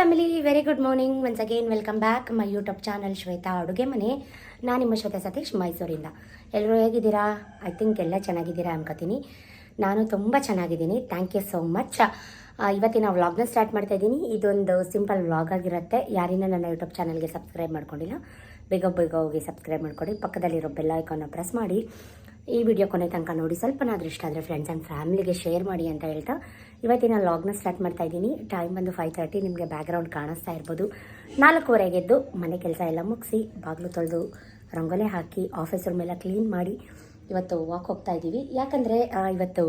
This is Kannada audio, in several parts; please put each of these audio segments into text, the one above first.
Family very good morning once again welcome back my YouTube channel Shweta ಅಡುಗೆ ಮನೆ ನಾನು ನಿಮ್ಮ ಶ್ವೇತಾ ಸತೀಶ್, ಮೈಸೂರಿಂದ. ಎಲ್ಲರೂ ಹೇಗಿದ್ದೀರಾ? ಐ ಥಿಂಕ್ ಎಲ್ಲ ಚೆನ್ನಾಗಿದ್ದೀರಾ ಅನ್ಕೋತೀನಿ. ನಾನು ತುಂಬ ಚೆನ್ನಾಗಿದ್ದೀನಿ. ಥ್ಯಾಂಕ್ ಯು ಸೋ ಮಚ್ ಇವತ್ತಿನ ವ್ಲಾಗ್ನ ಸ್ಟಾರ್ಟ್ ಮಾಡ್ತಾ ಇದ್ದೀನಿ. ಇದೊಂದು ಸಿಂಪಲ್ ವ್ಲಾಗ್ ಆಗಿರುತ್ತೆ. ಯಾರಿನ ನನ್ನ ಯೂಟ್ಯೂಬ್ ಚಾನಲ್ಗೆ ಸಬ್ಸ್ಕ್ರೈಬ್ ಮಾಡ್ಕೊಂಡಿಲ್ಲ, ಬೇಗ ಬೇಗ ಹೋಗಿ ಸಬ್ಸ್ಕ್ರೈಬ್ ಮಾಡ್ಕೊಳ್ಳಿ. ಪಕ್ಕದಲ್ಲಿರೋ ಬೆಲ್ ಐಕಾನ್ನ ಪ್ರೆಸ್ ಮಾಡಿ. ಈ ವಿಡಿಯೋ ಕೊನೆ ತನಕ ನೋಡಿ. ಸ್ವಲ್ಪನಾದ್ರೂ ಇಷ್ಟ ಆದರೆ ಫ್ರೆಂಡ್ಸ್ ಆ್ಯಂಡ್ ಫ್ಯಾಮಿಲಿಗೆ ಶೇರ್ ಮಾಡಿ ಅಂತ ಹೇಳ್ತಾ ಇವತ್ತಿನ ಲಾಗ್ನ ಸ್ಟಾರ್ಟ್ ಮಾಡ್ತಾ ಇದ್ದೀನಿ. ಟೈಮ್ ಬಂದು ಫೈವ್ ತರ್ಟಿ ನಿಮಗೆ ಬ್ಯಾಕ್ಗ್ರೌಂಡ್ ಕಾಣಿಸ್ತಾ ಇರ್ಬೋದು. ನಾಲ್ಕೂವರೆಗೆದ್ದು ಮನೆ ಕೆಲಸ ಎಲ್ಲ ಮುಗಿಸಿ ಬಾಗಿಲು ತೊಳೆದು ರಂಗೋಲೆ ಹಾಕಿ ಆಫೀಸ್ ರೂಮ್ ಎಲ್ಲ ಕ್ಲೀನ್ ಮಾಡಿ ಇವತ್ತು ವಾಕ್ ಹೋಗ್ತಾ ಇದ್ದೀವಿ. ಯಾಕಂದರೆ ಇವತ್ತು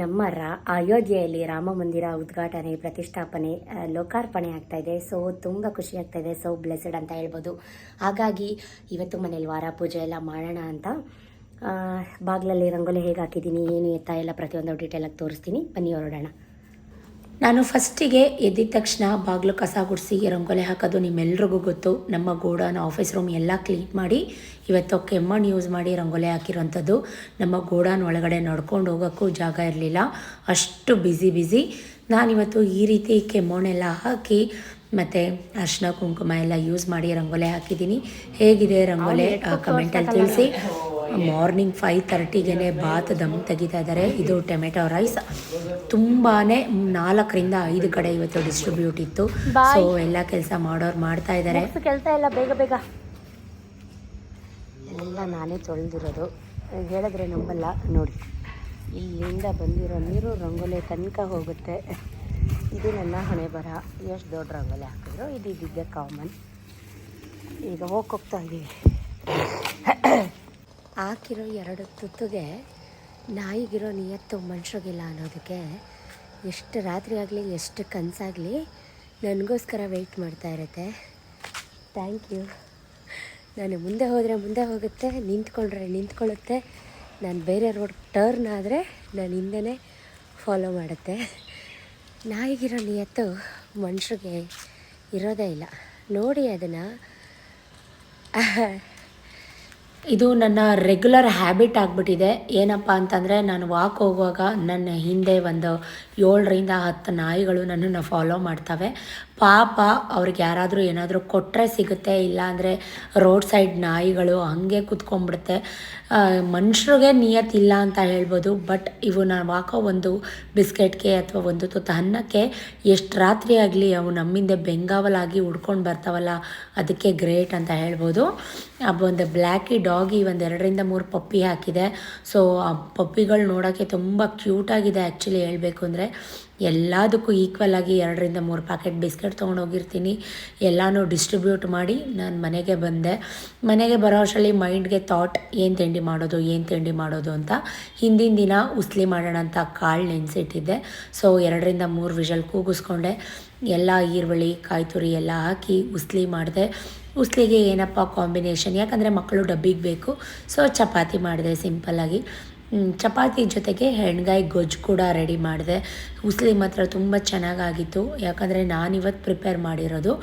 ನಮ್ಮ ರಾ, ಅಯೋಧ್ಯೆಯಲ್ಲಿ ರಾಮ ಮಂದಿರ ಉದ್ಘಾಟನೆ, ಪ್ರತಿಷ್ಠಾಪನೆ ಲೋಕಾರ್ಪಣೆ ಇದೆ. ಸೊ ತುಂಬ ಖುಷಿ ಆಗ್ತಾ ಇದೆ. ಸೊ ಬ್ಲೆಸ್ಡ್ ಅಂತ ಹೇಳ್ಬೋದು. ಹಾಗಾಗಿ, ಇವತ್ತು ಮನೇಲಿ ವಾರ ಪೂಜೆ ಎಲ್ಲ ಮಾಡೋಣ ಅಂತ ಬಾಗ್ಲಲ್ಲಿ ರಂಗೋಲಿ ಹೇಗೆ ಹಾಕಿದ್ದೀನಿ ಏನು ಎತ್ತ ಎಲ್ಲ ಪ್ರತಿಯೊಂದು ಡೀಟೇಲಾಗಿ ತೋರಿಸ್ತೀನಿ. ಬನ್ನಿ ಹೊರಡೋಣ. ನಾನು ಫಸ್ಟಿಗೆ ಎದ್ದಿದ ತಕ್ಷಣ ಬಾಗಿಲು ಕಸ ಗುಡಿಸಿ ರಂಗೋಲಿ ಹಾಕೋದು ನಿಮ್ಮೆಲ್ರಿಗೂ ಗೊತ್ತು. ನಮ್ಮ ಗೋಡನ್ ಆಫೀಸ್ ರೂಮ್ ಎಲ್ಲ ಕ್ಲೀನ್ ಮಾಡಿ ಇವತ್ತು ಕೆಮ್ಮಣ್ಣು ಯೂಸ್ ಮಾಡಿ ರಂಗೋಲಿ ಹಾಕಿರೋಂಥದ್ದು ನಮ್ಮ ಗೋಡನ್ ಒಳಗಡೆ ನಡ್ಕೊಂಡು ಹೋಗೋಕ್ಕೂ ಜಾಗ ಇರಲಿಲ್ಲ. ಅಷ್ಟು ಬ್ಯುಸಿ ಬ್ಯುಸಿ ನಾನಿವತ್ತು ಈ ರೀತಿ ಕೆಮ್ಮಣ್ಣೆಲ್ಲ ಹಾಕಿ ಮತ್ತು ಅರ್ಶಿನ ಕುಂಕುಮ ಎಲ್ಲ ಯೂಸ್ ಮಾಡಿ ರಂಗೋಲಿ ಹಾಕಿದ್ದೀನಿ. ಹೇಗಿದೆ ರಂಗೋಲಿ ಕಮೆಂಟಲ್ಲಿ ತಿಳಿಸಿ. ಮಾರ್ನಿಂಗ್ ಫೈವ್ ತರ್ಟಿಗೆ ಬಾತ್ ದಮ್ ತೆಗಿತಾ ಇದ್ದಾರೆ ಇದು ಟೊಮೆಟೊ ರೈಸ್. ತುಂಬಾ ನಾಲ್ಕರಿಂದ ಐದು ಕಡೆ ಇವತ್ತು ಡಿಸ್ಟ್ರಿಬ್ಯೂಟ್ ಇತ್ತು. ಸೊ ಎಲ್ಲ ಕೆಲಸ ಮಾಡೋರು ಮಾಡ್ತಾ ಇದ್ದಾರೆ ಕೆಲಸ ಎಲ್ಲ ಬೇಗ ಬೇಗ. ಎಲ್ಲ ನಾನೇ ತೊಳೆದಿರೋದು. ಹೇಳಿದ್ರೆ ನಂಬಲ್ಲ. ನೋಡಿ. ಇಲ್ಲಿಂದ ಬಂದಿರೋ ನೀರು ರಂಗೋಲಿ ತನಕ ಹೋಗುತ್ತೆ. ಇದು ನನ್ನ ಹಣೆ ಬರ. ಎಷ್ಟು ದೊಡ್ಡ ರಂಗೋಲಿ ಹಾಕಿದ್ರು? ಇದು ಇದ್ದಿದ್ದೆ ಕಾಮನ್ ಈಗ ಹೋಗಿ ಹೋಗ್ತಾ ಇದ್ದೀವಿ ಹಾಕಿರೋ ಎರಡು ತುತ್ತಿಗೆ ನಾಯಿಗಿರೋ ನಿಯತ್ತು ಮನುಷ್ಯರಿಗಿಲ್ಲ ಅನ್ನೋದಕ್ಕೆ ಎಷ್ಟು ರಾತ್ರಿ ಆಗಲಿ, ಎಷ್ಟು ಕನಸಾಗಲಿ ನನಗೋಸ್ಕರ ವೆಯ್ಟ್ ಮಾಡ್ತಾ ಇರುತ್ತೆ. ಥ್ಯಾಂಕ್ ಯು ನಾನು ಮುಂದೆ ಹೋದರೆ ಮುಂದೆ ಹೋಗುತ್ತೆ, ನಿಂತ್ಕೊಂಡ್ರೆ ನಿಂತ್ಕೊಳ್ಳುತ್ತೆ. ನಾನು ಬೇರೆ ರೋಡ್ ಟರ್ನ್ ಆದರೆ ನಾನು ಹಿಂದೆನೇ ಫಾಲೋ ಮಾಡುತ್ತೆ. ನಾಯಿಗಿರೋ ನಿಯತ್ತು ಮನುಷ್ಯರಿಗೆ ಇರೋದೇ ಇಲ್ಲ. ನೋಡಿ ಅದನ್ನು. ಇದು ನನ್ನ ರೆಗ್ಯುಲರ್ ಹ್ಯಾಬಿಟ್ ಆಗಿಬಿಟ್ಟಿದೆ. ಏನಪ್ಪ ಅಂತಂದರೆ ನಾನು ವಾಕ್ ಹೋಗುವಾಗ ನನ್ನ ಹಿಂದೆ ಒಂದು ಏಳರಿಂದ ಹತ್ತು ನಾಯಿಗಳು ನನ್ನನ್ನು ಫಾಲೋ ಮಾಡ್ತವೆ. ಪಾಪ ಅವ್ರಿಗೆ ಯಾರಾದರೂ ಏನಾದರೂ ಕೊಟ್ಟರೆ ಸಿಗುತ್ತೆ, ಇಲ್ಲಾಂದರೆ ರೋಡ್ ಸೈಡ್ ನಾಯಿಗಳು ಹಾಗೆ ಕುತ್ಕೊಂಡ್ಬಿಡುತ್ತೆ. ಮನುಷ್ಯರಿಗೆ ನಿಯತ್ತಿಲ್ಲ ಅಂತ ಹೇಳ್ಬೋದು ಬಟ್ ಇವು ನಾವು ಹಾಕೋ ಒಂದು ಬಿಸ್ಕೆಟ್ಗೆ ಅಥವಾ ಒಂದು ತುತ್ತು ಅನ್ನಕ್ಕೆ ಎಷ್ಟು ರಾತ್ರಿ ಆಗಲಿ ಅವು ನಮ್ಮಿಂದ ಬೆಂಗಾವಲಾಗಿ ಉಡ್ಕೊಂಡು ಬರ್ತಾವಲ್ಲ, ಅದಕ್ಕೆ ಗ್ರೇಟ್ ಅಂತ ಹೇಳ್ಬೋದು. ಒಂದು ಬ್ಲ್ಯಾಕಿ ಡಾಗಿ ಒಂದು ಎರಡರಿಂದ ಮೂರು ಪಪ್ಪಿ ಹಾಕಿದೆ. ಸೊ ಆ ಪಪ್ಪಿಗಳು ನೋಡೋಕ್ಕೆ ತುಂಬ ಕ್ಯೂಟಾಗಿದೆ ಆ್ಯಕ್ಚುಲಿ ಹೇಳಬೇಕು ಅಂದರೆ. ಎಲ್ಲದಕ್ಕೂ ಈಕ್ವಲ್ ಆಗಿ ಎರಡರಿಂದ ಮೂರು ಪ್ಯಾಕೆಟ್ ಬಿಸ್ಕೆಟ್ ತೊಗೊಂಡೋಗಿರ್ತೀನಿ. ಎಲ್ಲನೂ ಡಿಸ್ಟ್ರಿಬ್ಯೂಟ್ ಮಾಡಿ ನಾನು ಮನೆಗೆ ಬಂದೆ. ಮನೆಗೆ ಬರೋ ಅಷ್ಟರಲ್ಲಿ ಮೈಂಡ್ಗೆ ಥಾಟ್ ಏನು ತಿಂಡಿ ಮಾಡೋದು, ಏನು ತಿಂಡಿ ಮಾಡೋದು ಅಂತ ಹಿಂದಿನ ದಿನ ಉಸ್ಲಿ ಮಾಡೋಣ ಅಂತ ಕಾಳು ನೆನೆಸಿಟ್ಟಿದ್ದೆ. ಸೊ ಎರಡರಿಂದ ಮೂರು ವಿಷಲ್ ಕೂಗಿಸ್ಕೊಂಡೆ. ಎಲ್ಲ ಈರುಳ್ಳಿ ಕಾಯಿ ತುರಿ ಎಲ್ಲ ಹಾಕಿ ಉಸ್ಲಿ ಮಾಡಿದೆ. ಉಸ್ಲಿಗೆ ಏನಪ್ಪ ಕಾಂಬಿನೇಷನ್ ಯಾಕಂದರೆ ಮಕ್ಕಳು ಡಬ್ಬಿಗೆ ಬೇಕು. ಸೊ ಚಪಾತಿ ಮಾಡಿದೆ ಸಿಂಪಲ್ಲಾಗಿ ಚಪಾತಿ ಜೊತೆಗೆ ಹೆಣ್ಗಾಯಿ ಗೊಜ್ಜು ಕೂಡ ರೆಡಿ ಮಾಡಿದೆ. ಉಸ್ಲಿ ಮಾತ್ರ ತುಂಬ ಚೆನ್ನಾಗಾಗಿತ್ತು. ಯಾಕಂದರೆ ನಾನಿವತ್ತು ಪ್ರಿಪೇರ್ ಮಾಡಿರೋದು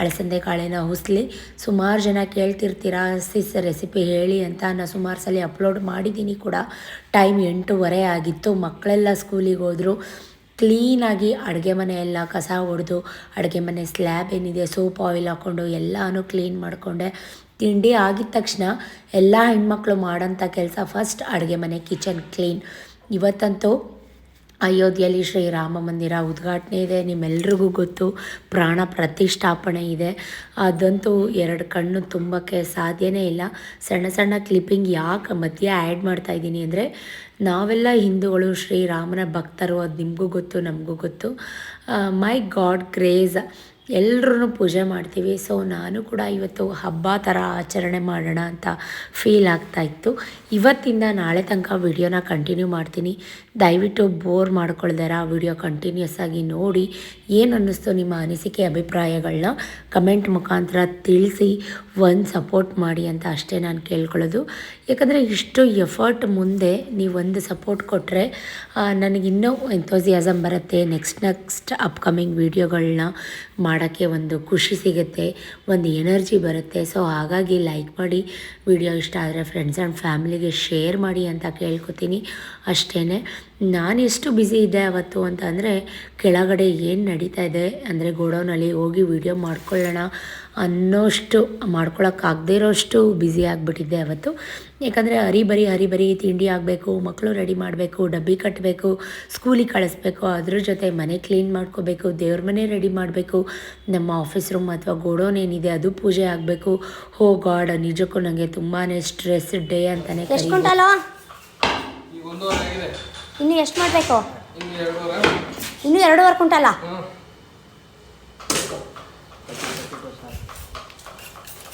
ಅಳಸಂದೆ ಕಾಳಿನ ಉಸ್ಲಿ. ಸುಮಾರು ಜನ ಕೇಳ್ತಿರ್ತೀರಾ, ಸಿಸ್ ರೆಸಿಪಿ ಹೇಳಿ ಅಂತ ನಾನು ಸುಮಾರು ಸಲ ಅಪ್ಲೋಡ್ ಮಾಡಿದ್ದೀನಿ ಕೂಡ. ಟೈಮ್ ಎಂಟೂವರೆ ಆಗಿತ್ತು. ಮಕ್ಕಳೆಲ್ಲ ಸ್ಕೂಲಿಗೆ ಹೋದರು. ಕ್ಲೀನಾಗಿ ಅಡುಗೆ ಮನೆಯೆಲ್ಲ ಕಸ ಹೊಡೆದು ಅಡುಗೆ ಮನೆ ಸ್ಲ್ಯಾಬ್ ಏನಿದೆ, ಸೋಪ್ ಆಯಿಲ್ ಹಾಕ್ಕೊಂಡು ಎಲ್ಲನೂ ಕ್ಲೀನ್ ಮಾಡಿಕೊಂಡೆ. ತಿಂಡಿ ಆಗಿದ ತಕ್ಷಣ ಎಲ್ಲ ಹೆಣ್ಮಕ್ಳು ಮಾಡೋಂಥ ಕೆಲಸ ಫಸ್ಟ್ ಅಡುಗೆ ಮನೆ ಕಿಚನ್ ಕ್ಲೀನ್ ಇವತ್ತಂತೂ ಅಯೋಧ್ಯೆಯಲ್ಲಿ ಶ್ರೀರಾಮ ಮಂದಿರ ಉದ್ಘಾಟನೆ ಇದೆ. ನಿಮ್ಮೆಲ್ರಿಗೂ ಗೊತ್ತು, ಪ್ರಾಣ ಪ್ರತಿಷ್ಠಾಪನೆ ಇದೆ. ಅದಂತೂ ಎರಡು ಕಣ್ಣು ತುಂಬಕ್ಕೆ ಸಾಧ್ಯನೇ ಇಲ್ಲ. ಸಣ್ಣ ಸಣ್ಣ ಕ್ಲಿಪ್ಪಿಂಗ್ ಯಾಕೆ ಮಧ್ಯೆ ಆ್ಯಡ್ ಮಾಡ್ತಾ ಇದ್ದೀನಿ ಅಂದರೆ, ನಾವೆಲ್ಲ ಹಿಂದೂಗಳು ಶ್ರೀರಾಮನ ಭಕ್ತರು, ಅದು ನಿಮಗೂ ಗೊತ್ತು, ನಮಗೂ ಗೊತ್ತು. ಮೈ ಗಾಡ್ ಕ್ರೇಜ್ ಎಲ್ಲರೂ ಪೂಜೆ ಮಾಡ್ತೀವಿ. ಸೊ ನಾನು ಕೂಡ ಇವತ್ತು ಹಬ್ಬ ಥರ ಆಚರಣೆ ಮಾಡೋಣ ಅಂತ ಫೀಲ್ ಆಗ್ತಾಯಿತ್ತು ಇವತ್ತಿಂದ ನಾಳೆ ತನಕ ವಿಡಿಯೋನ ಕಂಟಿನ್ಯೂ ಮಾಡ್ತೀನಿ. ದಯವಿಟ್ಟು ಬೋರ್ ಮಾಡ್ಕೊಳ್ದಾರ? ವಿಡಿಯೋ ಕಂಟಿನ್ಯೂಸ್ ಆಗಿ ನೋಡಿ. ಏನು ಅನ್ನಿಸ್ತು ನಿಮ್ಮ ಅನಿಸಿಕೆ ಅಭಿಪ್ರಾಯಗಳನ್ನ ಕಮೆಂಟ್ ಮುಖಾಂತರ ತಿಳಿಸಿ, ಒಂದು ಸಪೋರ್ಟ್ ಮಾಡಿ ಅಂತ ಅಷ್ಟೇ ನಾನು ಕೇಳ್ಕೊಳ್ಳೋದು. ಯಾಕಂದರೆ ಇಷ್ಟು ಎಫರ್ಟ್ ಮುಂದೆ ನೀವು ಒಂದು ಸಪೋರ್ಟ್ ಕೊಟ್ಟರೆ ನನಗಿನ್ನೂ ಎಂಥೋಸಿಯಾಸಮ್ ಬರುತ್ತೆ. ನೆಕ್ಸ್ಟ್ ನೆಕ್ಸ್ಟ್ ಅಪ್ಕಮಿಂಗ್ ವೀಡಿಯೋಗಳನ್ನ ಮಾಡೋಕ್ಕೆ ಒಂದು ಖುಷಿ ಸಿಗುತ್ತೆ, ಒಂದು ಎನರ್ಜಿ ಬರುತ್ತೆ. ಸೊ ಹಾಗಾಗಿ ಲೈಕ್ ಮಾಡಿ, ವಿಡಿಯೋ ಇಷ್ಟ ಆದರೆ ಫ್ರೆಂಡ್ಸ್ ಆ್ಯಂಡ್ ಫ್ಯಾಮಿಲಿಗೆ ಶೇರ್ ಮಾಡಿ ಅಂತ ಕೇಳ್ಕೊತೀನಿ. ಅಷ್ಟೇ ನಾನು ಎಷ್ಟು ಬ್ಯುಸಿ ಇದ್ದೆ ಅವತ್ತು ಅಂತ ಅಂದರೆ ಕೆಳಗಡೆ ಏನು ನಡೀತಾ ಇದೆ ಅಂದರೆ ಗೋಡೌನಲ್ಲಿ ಹೋಗಿ ವಿಡಿಯೋ ಮಾಡ್ಕೊಳ್ಳೋಣ ಅನ್ನೋಷ್ಟು ಮಾಡ್ಕೊಳಕ್ಕಾಗದೇ ಇರೋಷ್ಟು ಬ್ಯುಸಿ ಆಗಿಬಿಟ್ಟಿದ್ದೆ ಅವತ್ತು. ಯಾಕಂದರೆ ಹರಿಬರಿ ಹರಿಬರಿ ತಿಂಡಿ ಆಗಬೇಕು ಮಕ್ಕಳು ರೆಡಿ ಮಾಡಬೇಕು ಡಬ್ಬಿ ಕಟ್ಟಬೇಕು ಸ್ಕೂಲಿಗೆ ಕಳಿಸ್ಬೇಕು ಅದ್ರ ಜೊತೆ ಮನೆ ಕ್ಲೀನ್ ಮಾಡ್ಕೋಬೇಕು ದೇವ್ರ ಮನೆ ರೆಡಿ ಮಾಡಬೇಕು ನಮ್ಮ ಆಫೀಸ್ ರೂಮ್ ಅಥವಾ ಗೋಡೌನ್ ಏನಿದೆ ಅದು ಪೂಜೆ ಆಗಬೇಕು. ಹೋ ಗಾಡ್ ನಿಜಕ್ಕೂ ನನಗೆ ತುಂಬಾ ಸ್ಟ್ರೆಸ್ ಡೇ ಅಂತಲೇ ಇನ್ನು ಎಷ್ಟು ಮಾಡಬೇಕು? ಇನ್ನು ಎರಡೂವರೆ. ಇನ್ನೂ ಎರಡೂವರೆ ಕುಂಟಲ ಹ್ಞೂ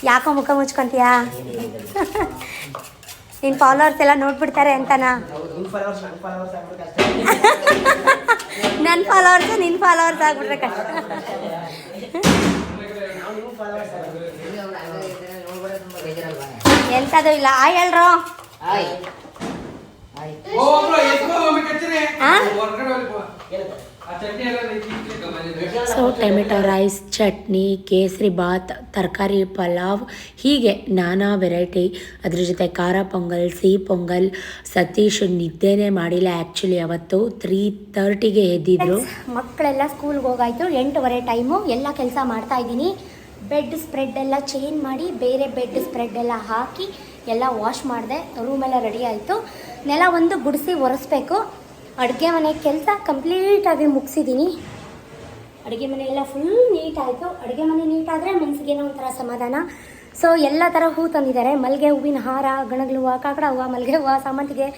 ಯಾಕೋ ಮುಖ ಮುಚ್ಕೊಂತೀಯಾ? ನಿನ್ನ ಫಾಲೋವರ್ಸ್ ಎಲ್ಲ ನೋಡ್ಬಿಡ್ತಾರೆ ಅಂತನಾ? ನನ್ನ ಫಾಲೋವರ್ಸ್ ನಿನ್ನ ಫಾಲೋವರ್ಸ್ ಆಗ್ಬಿಟ್ರೆ ಕಷ್ಟ. ಎಂಥದ್ದು ಇಲ್ಲ. ಆ ಹೇಳ್ರು so tomato rice chutney kesari bath ತರಕಾರಿ ಪಲಾವ್ ಹೀಗೆ ನಾನಾ ವೆರೈಟಿ ಅದ್ರ ಜೊತೆ ಖಾರ ಪೊಂಗಲ್ ಸಿಹಿ ಪೊಂಗಲ್ ಸತೀಶ್ ನಿದ್ದೆನೇ ಮಾಡಿಲ್ಲ ಆ್ಯಕ್ಚುಲಿ ಅವತ್ತು. ತ್ರೀ ತರ್ಟಿಗೆ ಎದ್ದಿದ್ರು. ಮಕ್ಕಳೆಲ್ಲ ಸ್ಕೂಲ್ಗೆ ಹೋಗಾಯ್ತು. ಎಂಟುವರೆ ಟೈಮು ಎಲ್ಲ ಕೆಲಸ ಮಾಡ್ತಾ ಇದ್ದೀನಿ. ಬೆಡ್ ಸ್ಪ್ರೆಡ್ ಎಲ್ಲ ಚೇಂಜ್ ಮಾಡಿ ಬೇರೆ ಬೆಡ್ ಸ್ಪ್ರೆಡ್ ಎಲ್ಲ ಹಾಕಿ ಎಲ್ಲ ವಾಶ್ ಮಾಡಿದೆ. ರೂಮೆಲ್ಲ ರೆಡಿ ಆಯಿತು. ನೆಲ ಒಂದು ಗುಡಿಸಿ ಒರೆಸ್ಬೇಕು. ಅಡುಗೆ ಮನೆ ಕೆಲಸ ಕಂಪ್ಲೀಟಾಗಿ ಮುಗಿಸಿದ್ದೀನಿ ಅಡುಗೆ ಮನೆ ಎಲ್ಲ ಫುಲ್ ನೀಟಾಯಿತು ಅಡುಗೆ ಮನೆ ನೀಟಾದರೆ ಮನಸ್ಸಿಗೇನೋ ಒಂಥರ ಸಮಾಧಾನ. ಸೊ ಎಲ್ಲ ಥರ ಹೂ ತಂದಿದ್ದಾರೆ. ಮಲ್ಲಿಗೆ ಹೂವಿನ ಹಾರ, ಗಣಗ್ಲ ಹೂವು, ಕಾಕಡ ಹೂವು ಮಲ್ಲಿಗೆ ಹೂವು, ಸಾಮಂತಿಗೆ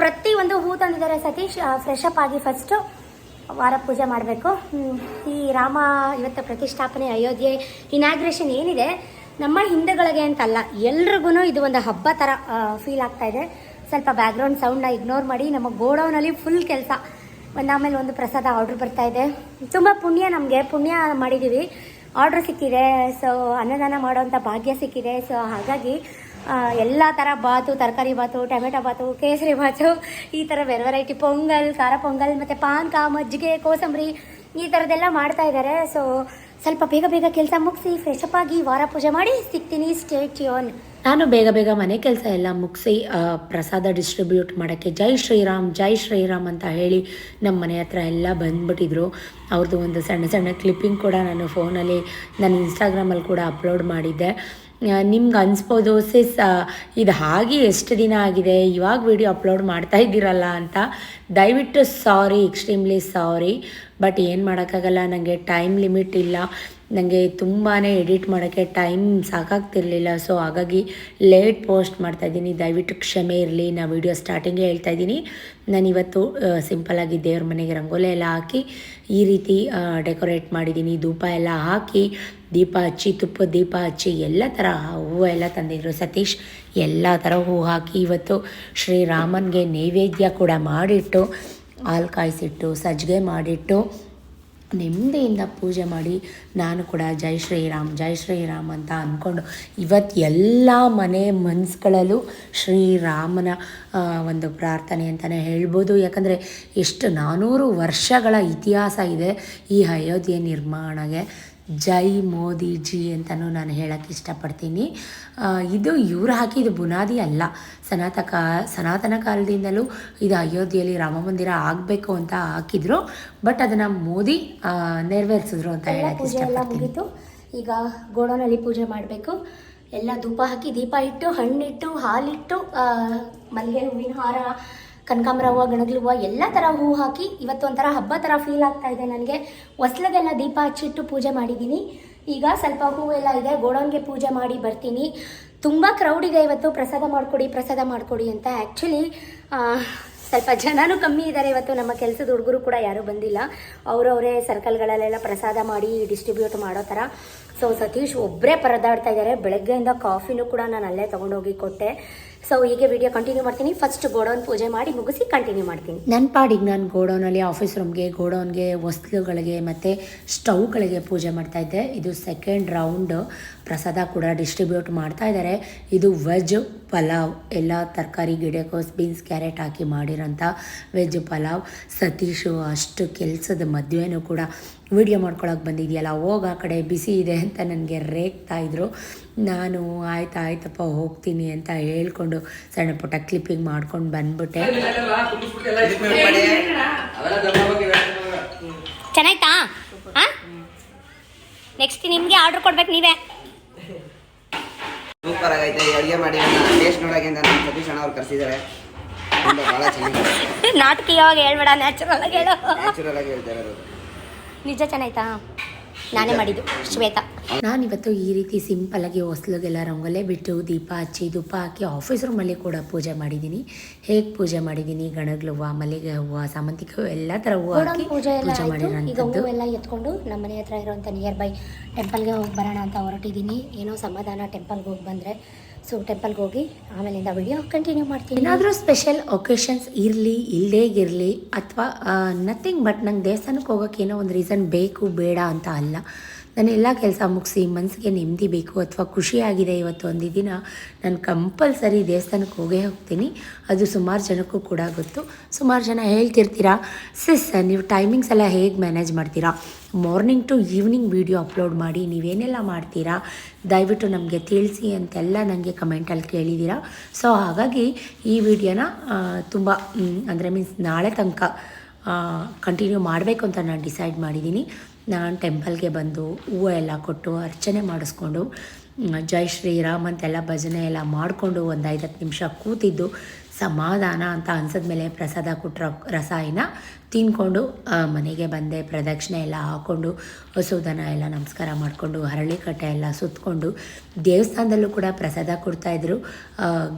ಪ್ರತಿಯೊಂದು ಹೂ ತಂದಿದ್ದಾರೆ ಸತೀಶ್. ಫ್ರೆಶ್ ಅಪ್ ಆಗಿ ಫಸ್ಟು ವಾರ ಪೂಜೆ ಮಾಡಬೇಕು. ಈ ರಾಮ ಇವತ್ತು ಪ್ರತಿಷ್ಠಾಪನೆ ಅಯೋಧ್ಯೆ ಇನಾಗ್ರೇಷನ್ ಏನಿದೆ, ನಮ್ಮ ಹಿಂದೆಗಳಿಗೆ ಅಂತಲ್ಲ ಎಲ್ರಿಗೂ ಇದು ಒಂದು ಹಬ್ಬ ಥರ ಫೀಲ್ ಆಗ್ತಾ ಇದೆ. ಸ್ವಲ್ಪ ಬ್ಯಾಕ್ಗ್ರೌಂಡ್ ಸೌಂಡ್ನ ಇಗ್ನೋರ್ ಮಾಡಿ, ನಮ್ಮ ಗೋಡೌನಲ್ಲಿ ಫುಲ್ ಕೆಲಸ. ಒಂದಾಮೇಲೆ ಒಂದು ಪ್ರಸಾದ ಆರ್ಡ್ರ್ ಬರ್ತಾ ಇದೆ. ತುಂಬ ಪುಣ್ಯ ನಮಗೆ, ಪುಣ್ಯ ಮಾಡಿದ್ದೀವಿ ಆರ್ಡ್ರ್ ಸಿಕ್ಕಿದೆ ಸೊ ಅನ್ನದಾನ ಮಾಡೋವಂಥ ಭಾಗ್ಯ ಸಿಕ್ಕಿದೆ. ಸೊ ಹಾಗಾಗಿ ಎಲ್ಲ ಥರ ಬಾತು, ತರಕಾರಿ ಬಾತು, ಟೊಮೆಟೊ ಬಾತು, ಕೇಸರಿ ಬಾತು, ಈ ಥರ ವೆರ ವೆರೈಟಿ ಪೊಂಗಲ್, ಖಾರ ಪೊಂಗಲ್, ಮತ್ತು ಪಾನಕ ಮಜ್ಜಿಗೆ, ಕೋಸಂಬರಿ ಈ ಥರದ್ದೆಲ್ಲ ಮಾಡ್ತಾ ಇದ್ದಾರೆ ಸೊ ಸ್ವಲ್ಪ ಬೇಗ ಬೇಗ ಕೆಲಸ ಮುಗಿಸಿ ಫ್ರೆಶಪ್ ಆಗಿ ವಾರ ಪೂಜೆ ಮಾಡಿ ಸಿಗ್ತೀನಿ. ಸ್ಟೇಟ್ ಯೋನ್ ನಾನು ಬೇಗ ಬೇಗ ಮನೆ ಕೆಲಸ ಎಲ್ಲ ಮುಗಿಸಿ ಪ್ರಸಾದ ಡಿಸ್ಟ್ರಿಬ್ಯೂಟ್ ಮಾಡೋಕ್ಕೆ ಜೈ ಶ್ರೀರಾಮ್ ಜೈ ಶ್ರೀರಾಮ್ ಅಂತ ಹೇಳಿ ನಮ್ಮ ಮನೆ ಹತ್ರ ಎಲ್ಲ ಬಂದ್ಬಿಟ್ಟಿದ್ರು. ಅವ್ರದ್ದು ಒಂದು ಸಣ್ಣ ಸಣ್ಣ ಕ್ಲಿಪ್ಪಿಂಗ್ ಕೂಡ ನಾನು ಫೋನಲ್ಲಿ ನನ್ನ ಇನ್ಸ್ಟಾಗ್ರಾಮಲ್ಲಿ ಕೂಡ ಅಪ್ಲೋಡ್ ಮಾಡಿದ್ದೆ. ನಿಮ್ಗೆ ಅನಿಸ್ಬೋದು ಸಿಸ್ ಇದು ಹಾಗೆ ಎಷ್ಟು ದಿನ ಆಗಿದೆ? ಇವಾಗ ವಿಡಿಯೋ ಅಪ್ಲೋಡ್ ಮಾಡ್ತಾ ಇದ್ದೀರಲ್ಲ ಅಂತ ದಯವಿಟ್ಟು ಸಾರಿ, ಎಕ್ಸ್ಟ್ರೀಮ್ಲಿ ಸಾರಿ, ಬಟ್ ಏನು ಮಾಡೋಕ್ಕಾಗಲ್ಲ. ನನಗೆ ಟೈಮ್ ಲಿಮಿಟ್ ಇಲ್ಲ. ನನಗೆ ತುಂಬಾ ಎಡಿಟ್ ಮಾಡೋಕ್ಕೆ ಟೈಮ್ ಸಾಕಾಗ್ತಿರಲಿಲ್ಲ. ಸೊ, ಹಾಗಾಗಿ ಲೇಟ್ ಪೋಸ್ಟ್ ಮಾಡ್ತಾಯಿದ್ದೀನಿ ದಯವಿಟ್ಟು ಕ್ಷಮೆ ಇರಲಿ. ನಾ ವಿಡಿಯೋ ಸ್ಟಾರ್ಟಿಂಗೇ ಹೇಳ್ತಾ ಇದ್ದೀನಿ. ನಾನು ಇವತ್ತು ಸಿಂಪಲಾಗಿ ದೇವ್ರ ಮನೆಗೆ ರಂಗೋಲಿ ಎಲ್ಲ ಹಾಕಿ ಈ ರೀತಿ ಡೆಕೋರೇಟ್ ಮಾಡಿದ್ದೀನಿ. ಧೂಪ ಎಲ್ಲ ಹಾಕಿ ದೀಪ ಹಚ್ಚಿ, ತುಪ್ಪ, ದೀಪ ಹಚ್ಚಿ, ಎಲ್ಲ ಥರ ಹೂವು ಎಲ್ಲ ತಂದಿದ್ರು. ಸತೀಶ್, ಎಲ್ಲ ಥರ ಹೂ ಹಾಕಿ ಇವತ್ತು ಶ್ರೀರಾಮನಿಗೆ ನೈವೇದ್ಯ ಕೂಡ ಮಾಡಿಟ್ಟು, ಹಾಲು ಕಾಯಿಸಿಟ್ಟು, ಸಜ್ಜಿಗೆ ಮಾಡಿಟ್ಟು, ನೆಮ್ಮದಿಯಿಂದ ಪೂಜೆ ಮಾಡಿ ನಾನು ಕೂಡ ಜೈ ಶ್ರೀರಾಮ್ ಜೈ ಶ್ರೀರಾಮ್ ಅಂತ ಅಂದ್ಕೊಂಡು ಇವತ್ತು ಎಲ್ಲ ಮನೆ ಮನ್ಸುಗಳಲ್ಲೂ ಶ್ರೀರಾಮನ ಒಂದು ಪ್ರಾರ್ಥನೆ ಅಂತಲೇ ಹೇಳ್ಬೋದು. ಯಾಕಂದರೆ ಎಷ್ಟು ನಾನ್ನೂರು ವರ್ಷಗಳ ಇತಿಹಾಸ ಇದೆ ಈ ಅಯೋಧ್ಯೆ ನಿರ್ಮಾಣಗೆ. ಜೈ ಮೋದಿಜಿ ಅಂತಲೂ ನಾನು ಹೇಳೋಕ್ಕೆ ಇಷ್ಟಪಡ್ತೀನಿ. ಇದು ಇವ್ರು ಹಾಕಿದ ಬುನಾದಿ ಅಲ್ಲ. ಸನಾತಕ ಕಾ ಸನಾತನ ಕಾಲದಿಂದಲೂ ಇದು ಅಯೋಧ್ಯೆಯಲ್ಲಿ ರಾಮ ಮಂದಿರ ಆಗಬೇಕು ಅಂತ ಹಾಕಿದ್ರು. ಬಟ್ ಅದನ್ನು ಮೋದಿ ನೆರವೇರಿಸಿದ್ರು ಅಂತ ಹೇಳಕ್ಕೆ ಇಷ್ಟಪಡ್ತೀನಿ. ಈಗ ಗೋಡನಲ್ಲಿ ಪೂಜೆ ಮಾಡಬೇಕು. ಎಲ್ಲ ಧೂಪ ಹಾಕಿ ದೀಪ ಇಟ್ಟು ಹಣ್ಣಿಟ್ಟು ಹಾಲಿಟ್ಟು ಮಲ್ಲಿಗೆ ಹೂವಿನ ಹಾರ ಕನಕಾಂಬರ ಹೂವು, ಗಣಗ್ಲ ಹೂವು, ಎಲ್ಲ ಥರ ಹೂವು ಹಾಕಿ ಇವತ್ತು ಒಂಥರ ಹಬ್ಬ ಥರ ಫೀಲ್ ಆಗ್ತಾ ಇದೆ ನನಗೆ. ಹೊಸ್ಲಿಗೆಲ್ಲ ದೀಪ ಹಚ್ಚಿಟ್ಟು ಪೂಜೆ ಮಾಡಿದ್ದೀನಿ. ಈಗ ಸ್ವಲ್ಪ ಹೂವು ಎಲ್ಲ ಇದೆ, ಗೋಡೌನ್ಗೆ ಪೂಜೆ ಮಾಡಿ ಬರ್ತೀನಿ. ತುಂಬ ಕ್ರೌಡ್ ಇವತ್ತು, ಪ್ರಸಾದ ಮಾಡಿಕೊಡಿ ಪ್ರಸಾದ ಮಾಡಿಕೊಡಿ ಅಂತ. ಆ್ಯಕ್ಚುಲಿ ಸ್ವಲ್ಪ ಜನನೂ ಕಮ್ಮಿ ಇದ್ದಾರೆ ಇವತ್ತು, ನಮ್ಮ ಕೆಲಸದ ಹುಡುಗರು ಕೂಡ ಯಾರೂ ಬಂದಿಲ್ಲ. ಅವರವರೇ ಸರ್ಕಲ್ಗಳಲ್ಲೆಲ್ಲ ಪ್ರಸಾದ ಮಾಡಿ ಡಿಸ್ಟ್ರಿಬ್ಯೂಟ್ ಮಾಡೋ ಥರ ಸೊ ಸತೀಶ್ ಒಬ್ಬರೇ ಪರದಾಡ್ತಾ ಇದ್ದಾರೆ ಬೆಳಗ್ಗೆಯಿಂದ ಕಾಫಿನೂ ಕೂಡ ನಾನು ಅಲ್ಲೇ ತೊಗೊಂಡೋಗಿ ಕೊಟ್ಟೆ. ಸೊ ಹೀಗೆ ವಿಡಿಯೋ ಕಂಟಿನ್ಯೂ ಮಾಡ್ತೀನಿ. ಫಸ್ಟ್ ಗೋಡೌನ್ ಪೂಜೆ ಮಾಡಿ ಮುಗಿಸಿ ಕಂಟಿನ್ಯೂ ಮಾಡ್ತೀನಿ. ನನ್ನ ಪಾಡಿಗೆ ನಾನು ಗೋಡೌನಲ್ಲಿ ಆಫೀಸ್ ರೂಮ್ಗೆ ಗೋಡೌನ್ಗೆ ವಸ್ತುಗಳಿಗೆ ಮತ್ತು ಸ್ಟವ್ಗಳಿಗೆ ಪೂಜೆ ಮಾಡ್ತಾ ಇದ್ದೆ. ಇದು ಸೆಕೆಂಡ್ ರೌಂಡ್ ಪ್ರಸಾದ ಕೂಡ ಡಿಸ್ಟ್ರಿಬ್ಯೂಟ್ ಮಾಡ್ತಾ ಇದ್ದಾರೆ. ಇದು ವೆಜ್ ಪಲಾವ್. ಎಲ್ಲ ತರಕಾರಿ ಗಿಡಕೋಸ್ ಬೀನ್ಸ್ ಕ್ಯಾರೆಟ್ ಹಾಕಿ ಮಾಡಿರೋಂಥ ವೆಜ್ ಪಲಾವ್. ಸತೀಶು, ಅಷ್ಟು ಕೆಲಸದ ಮದುವೆನೂ ಕೂಡ ವಿಡಿಯೋ ಮಾಡ್ಕೊಳಕ್ಕೆ ಬಂದಿದೆಯಲ್ಲ, ಹೋಗ ಆ ಕಡೆ, ಬಿಸಿ ಇದೆ ಅಂತ ನನಗೆ ರೇಗ್ತಾ ಇದ್ರು. ನಾನು ಆಯ್ತಾ ಆಯ್ತಪ್ಪ ಹೋಗ್ತೀನಿ ಅಂತ ಹೇಳ್ಕೊಂಡು ಸಣ್ಣ ಪುಟ್ಟ ಕ್ಲಿಪ್ಪಿಂಗ್ ಮಾಡ್ಕೊಂಡು ಬಂದ್ಬಿಟ್ಟೆ. ಚೆನ್ನಾಯ್ತಾ? ಹಾಂ ನೆಕ್ಸ್ಟ್ ನಿಮಗೆ ಆರ್ಡರ್ ಕೊಡ್ಬೇಕು ನೀವೇ. ಸೂಪರ್ ಆಗೈತೆ ಅಡುಗೆ ಮಾಡಿ. ಟೇಸ್ಟ್ ನೋಡಕ್ಕೆ ಅಂತ ನಮ್ಮ ಸತೀಶ್ ಅಣ್ಣ ಅವ್ರು ಕರೆಸಿದ್ದಾರೆ. ತುಂಬ ಭಾಳ ಚೆನ್ನಾಗಿದೆ. ನಾಟಕೀಯವಾಗಿ ಹೇಳ್ಬೇಡ ನ್ಯಾಚುರಲ್ ಆಗಿ ಹೇಳು. ನ್ಯಾಚುರಲ್ ಆಗಿ ಹೇಳ್ತಾರೆ ನಿಜ ಚೆನ್ನಾಯ್ತಾ? ನಾನೇ ಮಾಡಿದ್ದು ಶ್ವೇತಾ. ನಾನಿವತ್ತು ಈ ರೀತಿ ಸಿಂಪಲ್ ಆಗಿ ಹೊಸ್ಲಿಗೆಲ್ಲ ರಂಗೋಲೆ ಬಿಟ್ಟು ದೀಪ ಹಚ್ಚಿ ಧೂಪ ಹಾಕಿ ಆಫೀಸ್ ರೂಮಲ್ಲಿ ಕೂಡ ಪೂಜೆ ಮಾಡಿದ್ದೀನಿ ಹೇಗೆ ಪೂಜೆ ಮಾಡಿದ್ದೀನಿ ಗಣಗ್ಲ ಹೂವು ಮಲ್ಲಿಗೆ ಹೂವು ಸಾಮಂತಿಗೆ ಹೂವು ಎಲ್ಲ ಥರ ಹೂವು ಹಾಕಿ ಪೂಜೆ ಎಲ್ಲ ಮಾಡಿರೋಂಥದ್ದು. ಹೂವೆಲ್ಲ ಎತ್ಕೊಂಡು ನಮ್ಮ ಮನೆ ಹತ್ರ ಇರುವಂಥ ನಿಯರ್ ಬೈ ಟೆಂಪಲ್ಗೆ ಹೋಗಿ ಬರೋಣ ಅಂತ ಹೊರಟಿದ್ದೀನಿ ಏನೋ ಸಮಾಧಾನ ಟೆಂಪಲ್ಗೆ ಹೋಗಿ ಬಂದರೆ. ಸೊ ಟೆಂಪಲ್ಗೆ ಹೋಗಿ ಆಮೇಲಿಂದ ವಿಡಿಯೋ ಕಂಟಿನ್ಯೂ ಮಾಡ್ತೀನಿ. ಏನಾದರೂ ಸ್ಪೆಷಲ್ ಒಕೇಶನ್ಸ್ ಇರಲಿ ಇಲ್ಲದೇ ಇರಲಿ ಅಥವಾ ನಥಿಂಗ್ ಬಟ್ ನಂಗೆ ದೇವಸ್ಥಾನಕ್ಕೆ ಹೋಗೋಕೆ ಏನೋ ಒಂದು ರೀಸನ್ ಬೇಕು ಬೇಡ ಅಂತ ಅಲ್ಲ. ನಾನು ಎಲ್ಲ ಕೆಲಸ ಮುಗಿಸಿ ಮನಸ್ಸಿಗೆ ನೆಮ್ಮದಿ ಬೇಕು ಅಥವಾ ಖುಷಿಯಾಗಿದೆ ಇವತ್ತು ಒಂದು ದಿನ ನಾನು ಕಂಪಲ್ಸರಿ ದೇವಸ್ಥಾನಕ್ಕೆ ಹೋಗೇ ಹೋಗ್ತೀನಿ. ಅದು ಸುಮಾರು ಜನಕ್ಕೂ ಕೂಡ ಗೊತ್ತು. ಸುಮಾರು ಜನ ಹೇಳ್ತಿರ್ತೀರಾ, ಸಿಸ್ ನೀವು ಟೈಮಿಂಗ್ಸ್ ಎಲ್ಲ ಹೇಗೆ ಮ್ಯಾನೇಜ್ ಮಾಡ್ತೀರಾ? Morning to evening video upload ಮಾಡಿ ನೀವೇನೆಲ್ಲ ಮಾಡ್ತೀರಾ? ದಯವಿಟ್ಟು ನಮಗೆ ತಿಳಿಸಿ ಅಂತೆಲ್ಲ ನನಗೆ ಕಮೆಂಟಲ್ಲಿ ಕೇಳಿದ್ದೀರಾ ಸೊ, ಹಾಗಾಗಿ ಈ ವಿಡಿಯೋನ ತುಂಬ ಅಂದರೆ ಮೀನ್ಸ್ ನಾಳೆ ತನಕ ಕಂಟಿನ್ಯೂ ಮಾಡಬೇಕು ಅಂತ ನಾನು ಡಿಸೈಡ್ ಮಾಡಿದ್ದೀನಿ ನಾನು ಟೆಂಪಲ್ಗೆ ಬಂದು ಹೂವು ಎಲ್ಲ ಕೊಟ್ಟು ಅರ್ಚನೆ ಮಾಡಿಸ್ಕೊಂಡು ಜೈ ಶ್ರೀರಾಮ್ ಅಂತೆಲ್ಲ ಭಜನೆ ಎಲ್ಲ ಮಾಡಿಕೊಂಡು ಒಂದು ಐದತ್ತು ನಿಮಿಷ ಕೂತಿದ್ದು. ಸಮಾಧಾನ ಅಂತ ಅನ್ಸಿದ್ಮೇಲೆ ಪ್ರಸಾದ ಕೊಟ್ಟರು ರಸಾಯನ ತಿನ್ಕೊಂಡು ಮನೆಗೆ ಬಂದೆ. ಪ್ರದಕ್ಷಿಣೆ ಎಲ್ಲ ಹಾಕ್ಕೊಂಡು ಹಸುದನ ಎಲ್ಲ ನಮಸ್ಕಾರ ಮಾಡಿಕೊಂಡು ಹರಳಿಕಟ್ಟೆ ಎಲ್ಲ ಸುತ್ತಕೊಂಡು ದೇವಸ್ಥಾನದಲ್ಲೂ ಕೂಡ ಪ್ರಸಾದ ಕೊಡ್ತಾಯಿದ್ರು